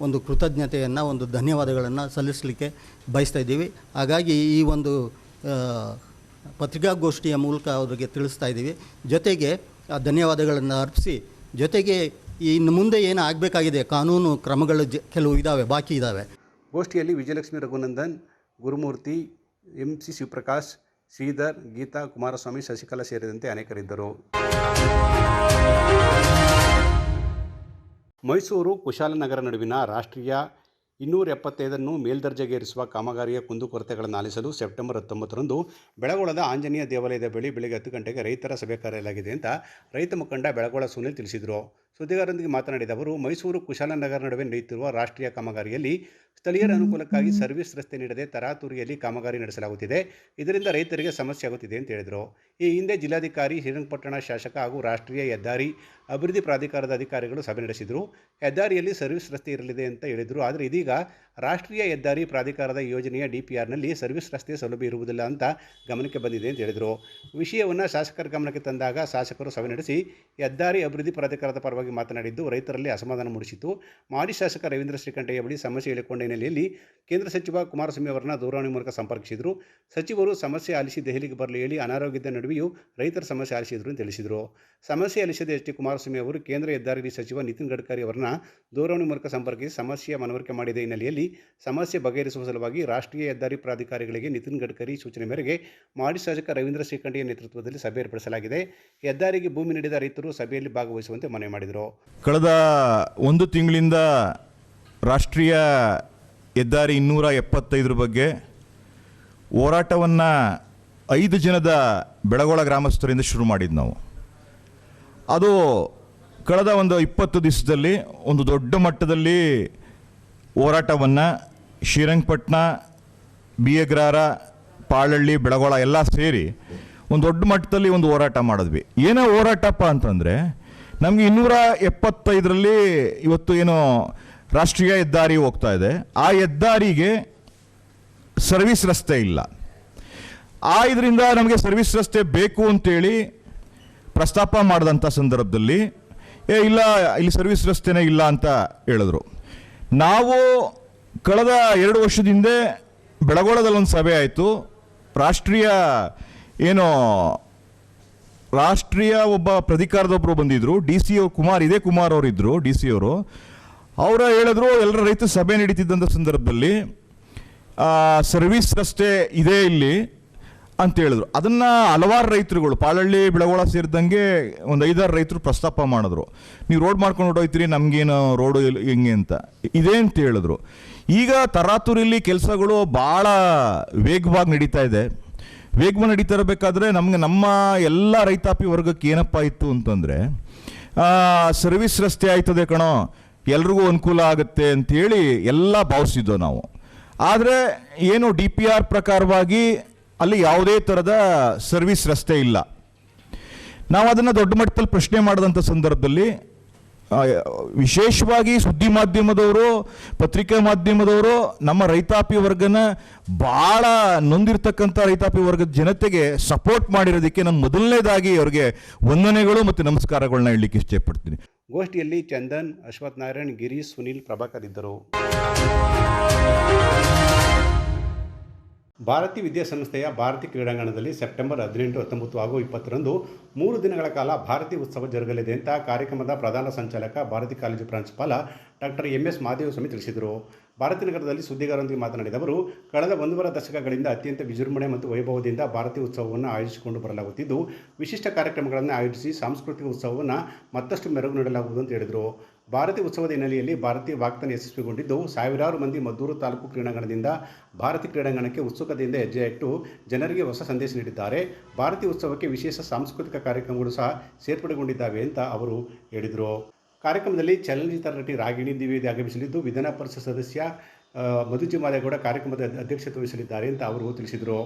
ಒಂದು ಕೃತಜ್ಞತೆಯನ್ನು, ಒಂದು ಧನ್ಯವಾದಗಳನ್ನು ಸಲ್ಲಿಸಲಿಕ್ಕೆ ಬಯಸ್ತಾ ಇದ್ದೀವಿ. ಹಾಗಾಗಿ ಈ ಒಂದು ಪತ್ರಿಕಾಗೋಷ್ಠಿಯ ಮೂಲಕ ಅವರಿಗೆ ತಿಳಿಸ್ತಾ ಇದ್ದೀವಿ. ಜೊತೆಗೆ ಆ ಧನ್ಯವಾದಗಳನ್ನು ಅರ್ಪಿಸಿ, ಜೊತೆಗೆ ಇನ್ನು ಮುಂದೆ ಏನು ಆಗಬೇಕಾಗಿದೆ? ಕಾನೂನು ಕ್ರಮಗಳು ಜ, ಕೆಲವು ಇದ್ದಾವೆ ಬಾಕಿ ಇದ್ದಾವೆ ಗೋಷ್ಠಿಯಲ್ಲಿ ವಿಜಯಲಕ್ಷ್ಮಿ ರಘುನಂದನ್, ಗುರುಮೂರ್ತಿ, ಎಂ ಸಿ ಶಿವಪ್ರಕಾಶ್, ಶ್ರೀಧರ್, ಗೀತಾ, ಕುಮಾರಸ್ವಾಮಿ, ಶಶಿಕಲಾ ಸೇರಿದಂತೆ ಅನೇಕರಿದ್ದರು. ಮೈಸೂರು ಕುಶಾಲನಗರ ನಡುವಿನ ರಾಷ್ಟ್ರೀಯ ಇನ್ನೂರ ಎಪ್ಪತ್ತೈದನ್ನು ಮೇಲ್ದರ್ಜೆಗೇರಿಸುವ ಕಾಮಗಾರಿಯ ಕುಂದುಕೊರತೆಗಳನ್ನು ಆಲಿಸಲು ಸೆಪ್ಟೆಂಬರ್ ಹತ್ತೊಂಬತ್ತರಂದು ಬೆಳಗೊಳದ ಆಂಜನೇಯ ದೇವಾಲಯದ ಬಳಿ ಬೆಳಗ್ಗೆ ಹತ್ತು ಗಂಟೆಗೆ ರೈತರ ಸಭೆ ಕರೆಯಲಾಗಿದೆ ಅಂತ ರೈತ ಮುಖಂಡ ಬೆಳಗೊಳ ಸುನಿಲ್ ತಿಳಿಸಿದರು. ಸುದ್ದಿಗಾರರೊಂದಿಗೆ ಮಾತನಾಡಿದ ಅವರು ಮೈಸೂರು ಕುಶಾಲನಗರ ನಡುವೆ ನಡೆಯುತ್ತಿರುವ ರಾಷ್ಟ್ರೀಯ ಕಾಮಗಾರಿಯಲ್ಲಿ ಸ್ಥಳೀಯರ ಅನುಕೂಲಕ್ಕಾಗಿ ಸರ್ವಿಸ್ ರಸ್ತೆ ನೀಡದೆ ತರಾತುರಿಯಲ್ಲಿ ಕಾಮಗಾರಿ ನಡೆಸಲಾಗುತ್ತಿದೆ. ಇದರಿಂದ ರೈತರಿಗೆ ಸಮಸ್ಯೆ ಆಗುತ್ತಿದೆ ಅಂತ ಹೇಳಿದರು. ಈ ಹಿಂದೆ ಜಿಲ್ಲಾಧಿಕಾರಿ ಶ್ರೀರಂಗಪಟ್ಟಣ ಶಾಸಕ ಹಾಗೂ ರಾಷ್ಟ್ರೀಯ ಹೆದ್ದಾರಿ ಅಭಿವೃದ್ಧಿ ಪ್ರಾಧಿಕಾರದ ಅಧಿಕಾರಿಗಳು ಸಭೆ ನಡೆಸಿದರು. ಹೆದ್ದಾರಿಯಲ್ಲಿ ಸರ್ವಿಸ್ ರಸ್ತೆ ಇರಲಿದೆ ಅಂತ ಹೇಳಿದರು. ಆದರೆ ಇದೀಗ ರಾಷ್ಟ್ರೀಯ ಹೆದ್ದಾರಿ ಪ್ರಾಧಿಕಾರದ ಯೋಜನೆಯ ಡಿಪಿಆರ್ನಲ್ಲಿ ಸರ್ವಿಸ್ ರಸ್ತೆ ಸೌಲಭ್ಯ ಇರುವುದಿಲ್ಲ ಅಂತ ಗಮನಕ್ಕೆ ಬಂದಿದೆ ಅಂತ ಹೇಳಿದರು. ವಿಷಯವನ್ನು ಶಾಸಕರ ಗಮನಕ್ಕೆ ತಂದಾಗ ಶಾಸಕರು ಸಭೆ ನಡೆಸಿ ಹೆದ್ದಾರಿ ಅಭಿವೃದ್ಧಿ ಪ್ರಾಧಿಕಾರದ ಪರವಾಗಿ ಮಾತನಾಡಿದ್ದು, ರೈತರಲ್ಲಿ ಅಸಮಾಧಾನ ಮೂಡಿಸಿತು ಮಾಜಿ ಶಾಸಕ ರವೀಂದ್ರ ಶ್ರೀಕಂಠಯ್ಯ ಬಳಿ ಸಮಸ್ಯೆ ಹೇಳಿಕೊಂಡ ಹಿನ್ನೆಲೆಯಲ್ಲಿ ಕೇಂದ್ರ ಸಚಿವ ಕುಮಾರಸ್ವಾಮಿ ಅವರನ್ನ ದೂರವಾಣಿ ಮೂಲಕ ಸಂಪರ್ಕಿಸಿದರು. ಸಚಿವರು ಸಮಸ್ಯೆ ಆಲಿಸಿ ದೆಹಲಿಗೆ ಬರಲು ಹೇಳಿ ಅನಾರೋಗ್ಯದ ನಡುವೆಯೂ ರೈತರ ಸಮಸ್ಯೆ ಆಲಿಸಿದರು ಎಂದು ತಿಳಿಸಿದರು. ಸಮಸ್ಯೆ ಆಲಿಸಿದ ಎಚ್ ಡಿ ಕುಮಾರಸ್ವಾಮಿ ಅವರು ಕೇಂದ್ರ ಹೆದ್ದಾರಿ ಸಚಿವ ನಿತಿನ್ ಗಡ್ಕರಿ ಅವರನ್ನ ದೂರವಾಣಿ ಮೂಲಕ ಸಂಪರ್ಕಿಸಿ ಸಮಸ್ಯೆ ಮನವರಿಕೆ ಮಾಡಿದ ಹಿನ್ನೆಲೆಯಲ್ಲಿ ಸಮಸ್ಯೆ ಬಗೆಹರಿಸುವ ಸಲುವಾಗಿ ರಾಷ್ಟ್ರೀಯ ಹೆದ್ದಾರಿ ಪ್ರಾಧಿಕಾರಿಗಳಿಗೆ ನಿತಿನ್ ಗಡ್ಕರಿ ಸೂಚನೆ ಮೇರೆಗೆ ಮಾಡಿ ಶಾಸಕ ರವೀಂದ್ರ ಶ್ರೀಕಂಠಯ್ಯ ನೇತೃತ್ವದಲ್ಲಿ ಸಭೆ ಏರ್ಪಡಿಸಲಾಗಿದೆ. ಹೆದ್ದಾರಿಗೆ ಭೂಮಿ ನೀಡಿದ ರೈತರು ಸಭೆಯಲ್ಲಿ ಭಾಗವಹಿಸುವಂತೆ ಮನವಿ ಮಾಡಿದರು. ಕಳೆದ ಒಂದು ತಿಂಗಳಿಂದ ರಾಷ್ಟ್ರೀಯ ಹೆದ್ದಾರಿ ಇನ್ನೂರ ಎಪ್ಪತ್ತೈದರ ಬಗ್ಗೆ ಹೋರಾಟವನ್ನು ಐದು ಜನದ ಬೆಳಗೊಳ ಗ್ರಾಮಸ್ಥರಿಂದ ಶುರು ಮಾಡಿದ್ದು ನಾವು. ಅದು ಕಳೆದ ಒಂದು ಇಪ್ಪತ್ತು ದಿವಸದಲ್ಲಿ ಒಂದು ದೊಡ್ಡ ಮಟ್ಟದಲ್ಲಿ ಹೋರಾಟವನ್ನು ಶ್ರೀರಂಗಪಟ್ಟಣ ಬಿ ಎಗ್ರಾರ ಪಾಳಳ್ಳಿ, ಬೆಳಗೊಳ ಎಲ್ಲ ಸೇರಿ ಒಂದು ದೊಡ್ಡ ಮಟ್ಟದಲ್ಲಿ ಒಂದು ಹೋರಾಟ ಮಾಡಿದ್ವಿ. ಏನೇ ಹೋರಾಟಪ್ಪ ಅಂತಂದರೆ ನಮಗೆ ಇನ್ನೂರ ಎಪ್ಪತ್ತೈದರಲ್ಲಿ ಇವತ್ತು ಏನು ರಾಷ್ಟ್ರೀಯ ಹೆದ್ದಾರಿ ಹೋಗ್ತಾ ಇದೆ. ಆ ಹೆದ್ದಾರಿಗೆ ಸರ್ವಿಸ್ ರಸ್ತೆ ಇಲ್ಲ. ಆ ಇದರಿಂದ ನಮಗೆ ಸರ್ವಿಸ್ ರಸ್ತೆ ಬೇಕು ಅಂತೇಳಿ ಪ್ರಸ್ತಾಪ ಮಾಡಿದಂಥ ಸಂದರ್ಭದಲ್ಲಿ, ಏ, ಇಲ್ಲ, ಇಲ್ಲಿ ಸರ್ವಿಸ್ ರಸ್ತೆನೇ ಇಲ್ಲ ಅಂತ ಹೇಳಿದ್ರು. ನಾವು ಕಳೆದ ಎರಡು ವರ್ಷದ ಹಿಂದೆ ಬೆಳಗೊಳದಲ್ಲಿ ಒಂದು ಸಭೆ ಆಯಿತು. ರಾಷ್ಟ್ರೀಯ ಏನು ರಾಷ್ಟ್ರೀಯ ಒಬ್ಬ ಪ್ರಾಧಿಕಾರದೊಬ್ಬರು ಬಂದಿದ್ದರು ಡಿ ಸಿ ಕುಮಾರ್, ಇದೇ ಕುಮಾರ್ ಅವರಿದ್ದರು ಡಿ ಸಿ ಅವರು. ಅವರ ಹೇಳಿದ್ರು, ಎಲ್ಲರ ರೈತ ಸಭೆ ನಡೀತಿದ್ದಂಥ ಸಂದರ್ಭದಲ್ಲಿ ಸರ್ವಿಸ್ ರಸ್ತೆ ಇದೆ ಇಲ್ಲಿ ಅಂತ ಹೇಳಿದ್ರು. ಅದನ್ನು ಹಲವಾರು ರೈತರುಗಳು, ಪಾಳಳ್ಳಿ, ಬೆಳಗೊಳ ಸೇರಿದಂಗೆ ಒಂದು ಐದಾರು ರೈತರು ಪ್ರಸ್ತಾಪ ಮಾಡಿದ್ರು. ನೀವು ರೋಡ್ ಮಾಡ್ಕೊಂಡು ಹೊಡೋಯ್ತೀರಿ, ನಮಗೇನು ರೋಡು ಹೆಂಗೆ ಅಂತ. ಇದೆ ಅಂತ ಹೇಳಿದ್ರು. ಈಗ ತರಾತುರಿಲಿ ಕೆಲಸಗಳು ಭಾಳ ವೇಗವಾಗಿ ನಡೀತಾ ಇದೆ. ವೇಗವಾಗಿ ನಡೀತಾ ಇರಬೇಕಾದ್ರೆ ನಮಗೆ ನಮ್ಮ ಎಲ್ಲ ರೈತಾಪಿ ವರ್ಗಕ್ಕೆ ಏನಪ್ಪ ಇತ್ತು ಅಂತಂದರೆ ಸರ್ವಿಸ್ ರಸ್ತೆ ಆಯ್ತದೆ ಕಣೋ, ಎಲ್ರಿಗೂ ಅನುಕೂಲ ಆಗುತ್ತೆ ಅಂಥೇಳಿ ಎಲ್ಲ ಭಾವಿಸಿದ್ದೋ ನಾವು. ಆದರೆ ಏನು ಡಿ ಪಿ ಆರ್ ಪ್ರಕಾರವಾಗಿ ಅಲ್ಲಿ ಯಾವುದೇ ಥರದ ಸರ್ವಿಸ್ ರಸ್ತೆ ಇಲ್ಲ. ನಾವು ಅದನ್ನು ದೊಡ್ಡ ಮಟ್ಟದಲ್ಲಿ ಪ್ರಶ್ನೆ ಮಾಡಿದಂಥ ಸಂದರ್ಭದಲ್ಲಿ ವಿಶೇಷವಾಗಿ ಸುದ್ದಿ ಮಾಧ್ಯಮದವರು, ಪತ್ರಿಕಾ ಮಾಧ್ಯಮದವರು ನಮ್ಮ ರೈತಾಪಿ ವರ್ಗನ ಭಾಳ ನೊಂದಿರ್ತಕ್ಕಂಥ ರೈತಾಪಿ ವರ್ಗದ ಜನತೆಗೆ ಸಪೋರ್ಟ್ ಮಾಡಿರೋದಕ್ಕೆ ನಾನು ಮೊದಲನೇದಾಗಿ ಅವರಿಗೆ ವಂದನೆಗಳು ಮತ್ತು ನಮಸ್ಕಾರಗಳನ್ನ ಹೇಳಲಿಕ್ಕೆ ಇಷ್ಟಪಡ್ತೀನಿ. ಗೋಷ್ಠಿಯಲ್ಲಿ ಚಂದನ್ ಅಶ್ವಥ್ ನಾರಾಯಣ್, ಗಿರೀಶ್, ಸುನೀಲ್ ಪ್ರಭಾಕರ್ ಇದ್ದರು. ಭಾರತಿ ವಿದ್ಯಾಸಂಸ್ಥೆಯ ಭಾರತಿ ಕ್ರೀಡಾಂಗಣದಲ್ಲಿ ಸೆಪ್ಟೆಂಬರ್ ಹದಿನೆಂಟು, ಹತ್ತೊಂಬತ್ತು ಹಾಗೂ ಇಪ್ಪತ್ತರಂದು ಮೂರು ದಿನಗಳ ಕಾಲ ಭಾರತಿ ಉತ್ಸವ ಜರುಗಲಿದೆ ಅಂತ ಕಾರ್ಯಕ್ರಮದ ಪ್ರಧಾನ ಸಂಚಾಲಕ ಭಾರತಿ ಕಾಲೇಜು ಪ್ರಾಂಶುಪಾಲ ಡಾಕ್ಟರ್ ಎಂ ಎಸ್ ಮಾದೇವಸ್ವಾಮಿ ತಿಳಿಸಿದರು. ಭಾರತಿನಗರದಲ್ಲಿ ಸುದ್ದಿಗಾರರೊಂದಿಗೆ ಮಾತನಾಡಿದ ಅವರು, ಕಳೆದ ಒಂದೂವರೆ ದಶಕಗಳಿಂದ ಅತ್ಯಂತ ವಿಜೃಂಭಣೆ ಮತ್ತು ವೈಭವದಿಂದ ಭಾರತೀಯ ಉತ್ಸವವನ್ನು ಆಯೋಜಿಸಿಕೊಂಡು ಬರಲಾಗುತ್ತಿದ್ದು, ವಿಶಿಷ್ಟ ಕಾರ್ಯಕ್ರಮಗಳನ್ನು ಆಯೋಜಿಸಿ ಸಾಂಸ್ಕೃತಿಕ ಉತ್ಸವವನ್ನು ಮತ್ತಷ್ಟು ಮೆರುಗು ನೀಡಲಾಗುವುದು ಅಂತ ಹೇಳಿದರು. ಭಾರತಿ ಉತ್ಸವದ ಹಿನ್ನೆಲೆಯಲ್ಲಿ ಭಾರತೀಯ ವಾಗ್ದಾನ ಯಶಸ್ವಿಗೊಂಡಿದ್ದು ಸಾವಿರಾರು ಮಂದಿ ಮದ್ದೂರು ತಾಲೂಕು ಕ್ರೀಡಾಂಗಣದಿಂದ ಭಾರತಿ ಕ್ರೀಡಾಂಗಣಕ್ಕೆ ಉತ್ಸುಕತೆಯಿಂದ ಹೆಜ್ಜೆ ಇಟ್ಟು ಜನರಿಗೆ ಹೊಸ ಸಂದೇಶ ನೀಡಿದ್ದಾರೆ. ಭಾರತೀಯ ಉತ್ಸವಕ್ಕೆ ವಿಶೇಷ ಸಾಂಸ್ಕೃತಿಕ ಕಾರ್ಯಕ್ರಮಗಳು ಸಹ ಸೇರ್ಪಡೆಗೊಂಡಿದ್ದಾವೆ ಅಂತ ಅವರು ಹೇಳಿದರು. ಕಾರ್ಯಕ್ರಮದಲ್ಲಿ ಚಲನಚಿತ್ರ ನಟಿ ರಾಗಿಣಿ ದ್ವಿವೇದಿ ಆಗಮಿಸಲಿದ್ದು ವಿಧಾನ ಪರಿಷತ್ ಸದಸ್ಯ ಆ, ಮಧುಜಿ ಮಾದೇಗೌಡ ಕಾರ್ಯಕ್ರಮದ ಅಧ್ಯಕ್ಷತೆ ವಹಿಸಲಿದ್ದಾರೆ ಅಂತ ಅವರು ತಿಳಿಸಿದರು.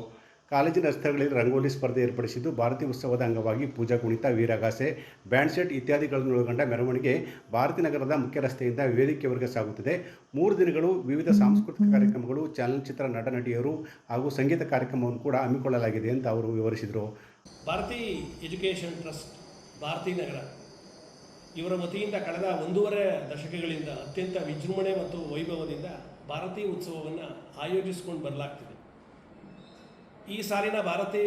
ಕಾಲೇಜಿನ ರಸ್ತೆಗಳಲ್ಲಿ ರಂಗೋಲಿ ಸ್ಪರ್ಧೆ ಏರ್ಪಡಿಸಿದ್ದು ಭಾರತೀಯ ಉತ್ಸವದ ಅಂಗವಾಗಿ ಪೂಜಾ ಕುಣಿತ, ವೀರಗಾಸೆ ಬ್ಯಾಂಡ್ ಸೆಟ್ ಇತ್ಯಾದಿಗಳನ್ನು ಒಳಗೊಂಡ ಮೆರವಣಿಗೆ ಭಾರತಿ ನಗರದ ಮುಖ್ಯ ರಸ್ತೆಯಿಂದ ವೇದಿಕೆವರೆಗೆ ಸಾಗುತ್ತದೆ. ಮೂರು ದಿನಗಳು ವಿವಿಧ ಸಾಂಸ್ಕೃತಿಕ ಕಾರ್ಯಕ್ರಮಗಳು, ಚಲನಚಿತ್ರ ನಟ ನಟಿಯರು ಹಾಗೂ ಸಂಗೀತ ಕಾರ್ಯಕ್ರಮವನ್ನು ಕೂಡ ಹಮ್ಮಿಕೊಳ್ಳಲಾಗಿದೆ ಅಂತ ಅವರು ವಿವರಿಸಿದರು. ಭಾರತಿ ಎಜುಕೇಷನ್ ಟ್ರಸ್ಟ್, ಭಾರತಿ ನಗರ ಇವರ ವತಿಯಿಂದ ಕಳೆದ ಒಂದೂವರೆ ದಶಕಗಳಿಂದ ಅತ್ಯಂತ ವಿಜೃಂಭಣೆ ಮತ್ತು ವೈಭವದಿಂದ ಭಾರತೀಯ ಉತ್ಸವವನ್ನು ಆಯೋಜಿಸಿಕೊಂಡು ಬರಲಾಗ್ತಿದೆ. ಈ ಸಾಲಿನ ಭಾರತಿ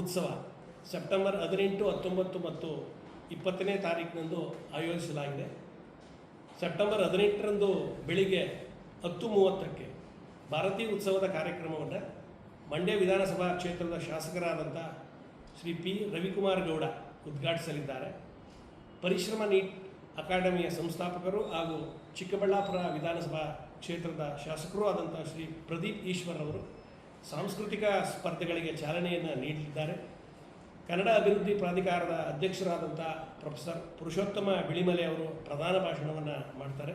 ಉತ್ಸವ ಸೆಪ್ಟೆಂಬರ್ ಹದಿನೆಂಟು, ಹತ್ತೊಂಬತ್ತು ಮತ್ತು ಇಪ್ಪತ್ತನೇ ತಾರೀಕಿನಂದು ಆಯೋಜಿಸಲಾಗಿದೆ. ಸೆಪ್ಟೆಂಬರ್ ಹದಿನೆಂಟರಂದು ಬೆಳಿಗ್ಗೆ ಹತ್ತು ಮೂವತ್ತಕ್ಕೆ ಭಾರತೀಯ ಉತ್ಸವದ ಕಾರ್ಯಕ್ರಮವನ್ನು ಮಂಡ್ಯ ವಿಧಾನಸಭಾ ಕ್ಷೇತ್ರದ ಶಾಸಕರಾದಂಥ ಶ್ರೀ ಪಿ ರವಿಕುಮಾರ್ ಗೌಡ ಉದ್ಘಾಟಿಸಲಿದ್ದಾರೆ. ಪರಿಶ್ರಮ ನೀಟ್ ಅಕಾಡೆಮಿಯ ಸಂಸ್ಥಾಪಕರು ಹಾಗೂ ಚಿಕ್ಕಬಳ್ಳಾಪುರ ವಿಧಾನಸಭಾ ಕ್ಷೇತ್ರದ ಶಾಸಕರೂ ಆದಂಥ ಶ್ರೀ ಪ್ರದೀಪ್ ಈಶ್ವರ್ ಅವರು ಸಾಂಸ್ಕೃತಿಕ ಸ್ಪರ್ಧೆಗಳಿಗೆ ಚಾಲನೆಯನ್ನು ನೀಡಲಿದ್ದಾರೆ. ಕನ್ನಡ ಅಭಿವೃದ್ಧಿ ಪ್ರಾಧಿಕಾರದ ಅಧ್ಯಕ್ಷರಾದಂಥ ಪ್ರೊಫೆಸರ್ ಪುರುಷೋತ್ತಮ ಬಿಳಿಮಲೆ ಅವರು ಪ್ರಧಾನ ಭಾಷಣವನ್ನು ಮಾಡ್ತಾರೆ.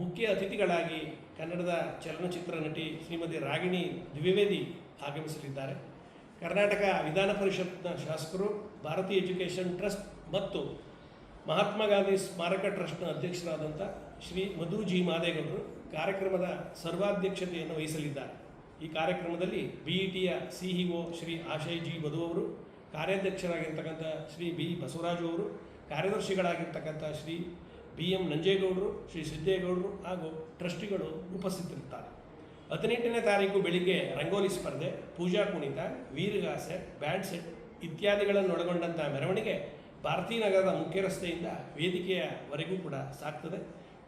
ಮುಖ್ಯ ಅತಿಥಿಗಳಾಗಿ ಕನ್ನಡದ ಚಲನಚಿತ್ರ ನಟಿ ಶ್ರೀಮತಿ ರಾಗಿಣಿ ದ್ವಿವೇದಿ ಆಗಮಿಸಲಿದ್ದಾರೆ. ಕರ್ನಾಟಕ ವಿಧಾನ ಪರಿಷತ್ನ ಶಾಸಕರು, ಭಾರತೀಯ ಎಜುಕೇಷನ್ ಟ್ರಸ್ಟ್ ಮತ್ತು ಮಹಾತ್ಮ ಗಾಂಧಿ ಸ್ಮಾರಕ ಟ್ರಸ್ಟ್ನ ಅಧ್ಯಕ್ಷರಾದಂಥ ಶ್ರೀ ಮಧು ಜಿ ಮಾದೇಗೌಡರು ಕಾರ್ಯಕ್ರಮದ ಸರ್ವಾಧ್ಯಕ್ಷತೆಯನ್ನು ವಹಿಸಲಿದ್ದಾರೆ. ಈ ಕಾರ್ಯಕ್ರಮದಲ್ಲಿ ಬಿಇಟಿಯ ಸಿಇಒ ಶ್ರೀ ಆಶಯ್ ಜಿ ವಧು ಅವರು, ಕಾರ್ಯಾಧ್ಯಕ್ಷರಾಗಿರ್ತಕ್ಕಂಥ ಶ್ರೀ ಬಿ ಬಸವರಾಜು ಅವರು, ಕಾರ್ಯದರ್ಶಿಗಳಾಗಿರ್ತಕ್ಕಂಥ ಶ್ರೀ ಬಿ ಎಂ ನಂಜೇಗೌಡರು, ಶ್ರೀ ಸಿದ್ದೇಗೌಡರು ಹಾಗೂ ಟ್ರಸ್ಟಿಗಳು ಉಪಸ್ಥಿತರಿರ್ತಾರೆ ಹದಿನೆಂಟನೇ ತಾರೀಕು ಬೆಳಿಗ್ಗೆ ರಂಗೋಲಿ ಸ್ಪರ್ಧೆ, ಪೂಜಾ ಕುಣಿತ, ವೀರಗಾಸೆ ಬ್ಯಾಂಡ್ ಸೆಟ್ ಇತ್ಯಾದಿಗಳನ್ನು ಒಳಗೊಂಡಂಥ ಮೆರವಣಿಗೆ ಭಾರತೀ ನಗರದ ಮುಖ್ಯ ರಸ್ತೆಯಿಂದ ವೇದಿಕೆಯವರೆಗೂ ಕೂಡ ಸಾಗ್ತದೆ.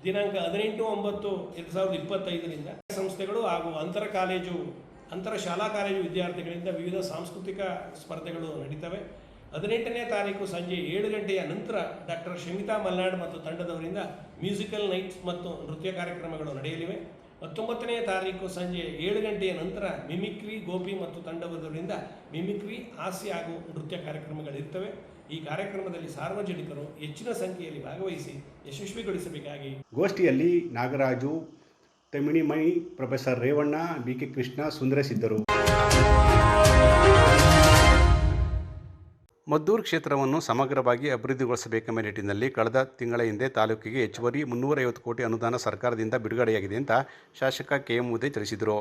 ದಿನಾಂಕ ಹದಿನೆಂಟು ಒಂಬತ್ತು ಎರಡು ಸಾವಿರದ ಇಪ್ಪತ್ತೈದರಿಂದ ಸಂಸ್ಥೆಗಳು ಹಾಗೂ ಅಂತರ ಕಾಲೇಜು, ಅಂತರ ಶಾಲಾ ಕಾಲೇಜು ವಿದ್ಯಾರ್ಥಿಗಳಿಂದ ವಿವಿಧ ಸಾಂಸ್ಕೃತಿಕ ಸ್ಪರ್ಧೆಗಳು ನಡೀತವೆ. ಹದಿನೆಂಟನೇ ತಾರೀಕು ಸಂಜೆ ಏಳು ಗಂಟೆಯ ನಂತರ ಡಾಕ್ಟರ್ ಶಮಿತಾ ಮಲ್ನಾಡ್ ಮತ್ತು ತಂಡದವರಿಂದ ಮ್ಯೂಸಿಕಲ್ ನೈಟ್ಸ್ ಮತ್ತು ನೃತ್ಯ ಕಾರ್ಯಕ್ರಮಗಳು ನಡೆಯಲಿವೆ. ಹತ್ತೊಂಬತ್ತನೇ ತಾರೀಕು ಸಂಜೆ ಏಳು ಗಂಟೆಯ ನಂತರ ಮಿಮಿಕ್ರಿ, ಗೋಪಿ ಮತ್ತು ತಂಡವರಿಂದ ಮಿಮಿಕ್ರಿ, ಹಾಸ್ಯ ಹಾಗೂ ನೃತ್ಯ ಕಾರ್ಯಕ್ರಮಗಳಿರ್ತವೆ. ಈ ಕಾರ್ಯಕ್ರಮದಲ್ಲಿ ಸಾರ್ವಜನಿಕರು ಹೆಚ್ಚಿನ ಸಂಖ್ಯೆಯಲ್ಲಿ ಭಾಗವಹಿಸಿ ಯಶಸ್ವಿಗೊಳಿಸಬೇಕಾಗಿ ಗೋಷ್ಠಿಯಲ್ಲಿ Nagaraju ತಮಿಣಿಮಣಿ professor Revanna B K Krishna Sundaresh ಇದ್ದರು ಮದ್ದೂರು ಕ್ಷೇತ್ರವನ್ನು ಸಮಗ್ರವಾಗಿ ಅಭಿವೃದ್ಧಿಗೊಳಿಸಬೇಕೆಂಬ ನಿಟ್ಟಿನಲ್ಲಿ ಕಳೆದ ತಿಂಗಳ ಹಿಂದೆ ತಾಲೂಕಿಗೆ ಹೆಚ್ಚುವರಿ ಮುನ್ನೂರೈವತ್ತು ಕೋಟಿ ಅನುದಾನ ಸರ್ಕಾರದಿಂದ ಬಿಡುಗಡೆಯಾಗಿದೆ ಅಂತ ಶಾಸಕ ಕೆ ಎಂ ಉದಯ್ ತಿಳಿಸಿದರು.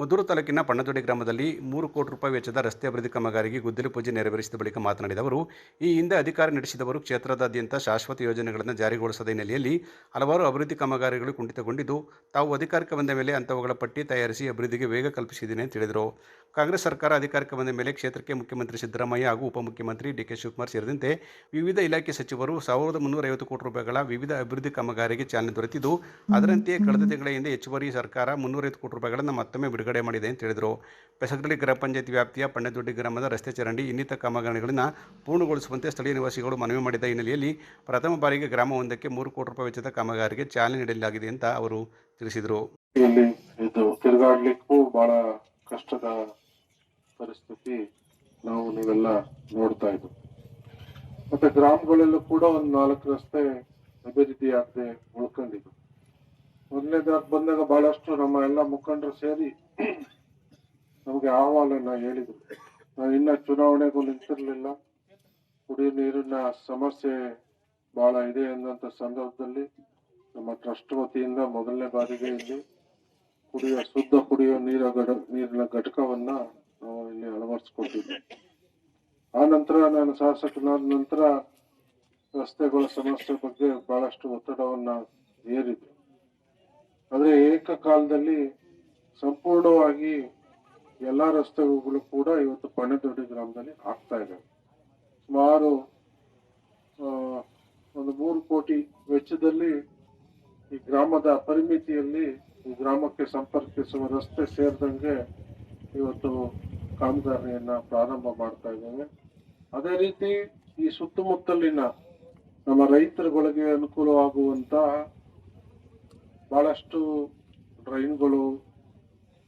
ಮದ್ದೂರು ತಾಲೂಕಿನ ಪಣ್ಣದೊಡ್ಡಿ ಗ್ರಾಮದಲ್ಲಿ ಮೂರು ಕೋಟಿ ರೂಪಾಯಿ ವೆಚ್ಚದ ರಸ್ತೆ ಅಭಿವೃದ್ಧಿ ಕಾಮಗಾರಿಗೆ ಗುದ್ದಲಿ ಪೂಜೆ ನೆರವೇರಿಸಿದ ಬಳಿಕ ಮಾತನಾಡಿದ ಅವರು, ಈ ಹಿಂದೆ ಅಧಿಕಾರ ನಡೆಸಿದವರು ಕ್ಷೇತ್ರದಾದ್ಯಂತ ಶಾಶ್ವತ ಯೋಜನೆಗಳನ್ನು ಜಾರಿಗೊಳಿಸದ ಹಿನ್ನೆಲೆಯಲ್ಲಿ ಹಲವಾರು ಅಭಿವೃದ್ಧಿ ಕಾಮಗಾರಿಗಳು ಕುಂಠಿತಗೊಂಡಿದ್ದು, ತಾವು ಅಧಿಕಾರಕ್ಕೆ ಬಂದ ಮೇಲೆ ಅಂಥವುಗಳ ಪಟ್ಟಿ ತಯಾರಿಸಿ ಅಭಿವೃದ್ಧಿಗೆ ವೇಗ ಕಲ್ಪಿಸಿದ್ದೇನೆ ಅಂತ ಹೇಳಿದರು. ಕಾಂಗ್ರೆಸ್ ಸರ್ಕಾರ ಅಧಿಕಾರಕ್ಕೆ ಬಂದ ಮೇಲೆ ಕ್ಷೇತ್ರಕ್ಕೆ ಮುಖ್ಯಮಂತ್ರಿ ಸಿದ್ದರಾಮಯ್ಯ ಹಾಗೂ ಉಪಮುಖ್ಯಮಂತ್ರಿ ಡಿ ಕೆ ಶಿವಕುಮಾರ್ ಸೇರಿದಂತೆ ವಿವಿಧ ಇಲಾಖೆ ಸಚಿವರು ಸಾವಿರದ ಮುನ್ನೂರೈವತ್ತು ಕೋಟಿ ರೂಪಾಯಿಗಳ ವಿವಿಧ ಅಭಿವೃದ್ಧಿ ಕಾಮಗಾರಿಗೆ ಚಾಲನೆ ದೊರೆತಿದ್ದು, ಅದರಂತೆಯೇ ಕಳೆದ ತಿಂಗಳ ಹಿಂದೆ ಹೆಚ್ಚುವರಿ ಸರ್ಕಾರ ಮುನ್ನೂರೈವತ್ತು ಕೋಟಿ ರೂಪಾಯಿಗಳನ್ನು ಮತ್ತೊಮ್ಮೆ ಬಿಡುಗಡೆ ಮಾಡಿದೆ ಅಂತ ಹೇಳಿದರು. ಬೆಸಗದಲ್ಲಿ ಗ್ರಾಮ ಪಂಚಾಯತ್ ವ್ಯಾಪ್ತಿಯ ಪಣ್ಣದೊಡ್ಡಿ ಗ್ರಾಮದ ರಸ್ತೆ ಚರಂಡಿ ಇನ್ನಿತರ ಕಾಮಗಾರಿಗಳನ್ನು ಪೂರ್ಣಗೊಳಿಸುವಂತೆ ಸ್ಥಳೀಯ ನಿವಾಸಿಗಳು ಮನವಿ ಮಾಡಿದ ಹಿನ್ನೆಲೆಯಲ್ಲಿ ಪ್ರಥಮ ಬಾರಿಗೆ ಗ್ರಾಮವೊಂದಕ್ಕೆ ಮೂರು ಕೋಟಿ ರೂಪಾಯಿ ವೆಚ್ಚದ ಕಾಮಗಾರಿಗೆ ಚಾಲನೆ ನೀಡಲಾಗಿದೆ ಅಂತ ಅವರು ತಿಳಿಸಿದರು. ಇಲ್ಲಿ ಬಹಳ ಕಷ್ಟದ ಪರಿಸ್ಥಿತಿ ನಾವು ನೀವೆಲ್ಲ ನೋಡ್ತಾ ಇದ್ದು ಮತ್ತೆ ಗ್ರಾಮಗಳಲ್ಲೂ ಕೂಡ ಒಂದು ನಾಲ್ಕು ರಸ್ತೆ ಅಭಿವೃದ್ಧಿ ಆಗದೆ ಉಳ್ಕೊಂಡಿದ್ವು ಮೊದಲನೇದಾಗಿ ಬಂದಾಗ ಬಹಳಷ್ಟು ನಮ್ಮ ಎಲ್ಲ ಮುಖಂಡರು ಸೇರಿ ನಮಗೆ ಅಹವಾಲನ್ನ ಹೇಳಿದ್ರು. ನಾವು ಇನ್ನ ಚುನಾವಣೆಗೂ ನಿಂತಿರ್ಲಿಲ್ಲ. ಕುಡಿಯೋ ನೀರಿನ ಸಮಸ್ಯೆ ಬಹಳ ಇದೆ ಅನ್ನೋಂಥ ಸಂದರ್ಭದಲ್ಲಿ ನಮ್ಮ ಟ್ರಸ್ಟ್ ವತಿಯಿಂದ ಮೊದಲನೇ ಬಾರಿಗೆ ಇಲ್ಲಿ ಕುಡಿಯುವ ಶುದ್ಧ ಕುಡಿಯುವ ನೀರ ನೀರಿನ ಘಟಕವನ್ನ ನಾವು ಇಲ್ಲಿ ಅಳವಡಿಸ್ಕೊಟ್ಟಿದ್ವಿ. ಆ ನಂತರ ನಾನು ಶಾಸಕನಾದ ನಂತರ ರಸ್ತೆಗಳ ಸಮಸ್ಯೆ ಬಗ್ಗೆ ಬಹಳಷ್ಟು ಒತ್ತಡವನ್ನ ಏರಿದ್ರು ಆದ್ರೆ ಏಕಕಾಲದಲ್ಲಿ ಸಂಪೂರ್ಣವಾಗಿ ಎಲ್ಲ ರಸ್ತೆಗಳು ಕೂಡ ಇವತ್ತು ಪಣೆದೊಡ್ಡಿ ಗ್ರಾಮದಲ್ಲಿ ಆಗ್ತಾ ಇದೆ. ಸುಮಾರು ಒಂದು ಮೂರು ಕೋಟಿ ವೆಚ್ಚದಲ್ಲಿ ಈ ಗ್ರಾಮದ ಪರಿಮಿತಿಯಲ್ಲಿ ಈ ಗ್ರಾಮಕ್ಕೆ ಸಂಪರ್ಕಿಸುವ ರಸ್ತೆ ಸೇರಿದಂಗೆ ಇವತ್ತು ಕಾಮಗಾರಿಯನ್ನ ಪ್ರಾರಂಭ ಮಾಡ್ತಾ ಇದ್ದೇವೆ. ಅದೇ ರೀತಿ ಈ ಸುತ್ತಮುತ್ತಲಿನ ನಮ್ಮ ರೈತರುಗಳಿಗೆ ಅನುಕೂಲವಾಗುವಂತ ಬಹಳಷ್ಟು ಡ್ರೈನ್ಗಳು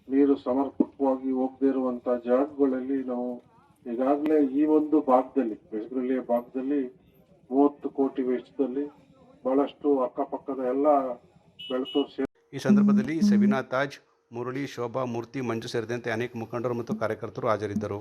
ನೀರು ಸಮರ್ಪಕವಾಗಿ ಹೋಗದೇ ಇರುವಂತ ಜಾಗಗಳಲ್ಲಿ ನಾವು ಈಗಾಗಲೇ ಈ ಒಂದು ಭಾಗದಲ್ಲಿ ಬೆಳಗಲ್ಲಿಯ ಭಾಗದಲ್ಲಿ ಮೂವತ್ತು ಕೋಟಿ ವೆಚ್ಚದಲ್ಲಿ ಬಹಳಷ್ಟು ಅಕ್ಕಪಕ್ಕದ ಎಲ್ಲ ಬೆಳತೂರು ಈ ಸಂದರ್ಭದಲ್ಲಿ ಸಬಿನಾ ತಾಜ್, ಮುರಳಿ, ಶೋಭಾ, ಮೂರ್ತಿ, ಮಂಜು ಸೇರಿದಂತೆ ಅನೇಕ ಮುಖಂಡರು ಮತ್ತು ಕಾರ್ಯಕರ್ತರು ಹಾಜರಿದ್ದರು.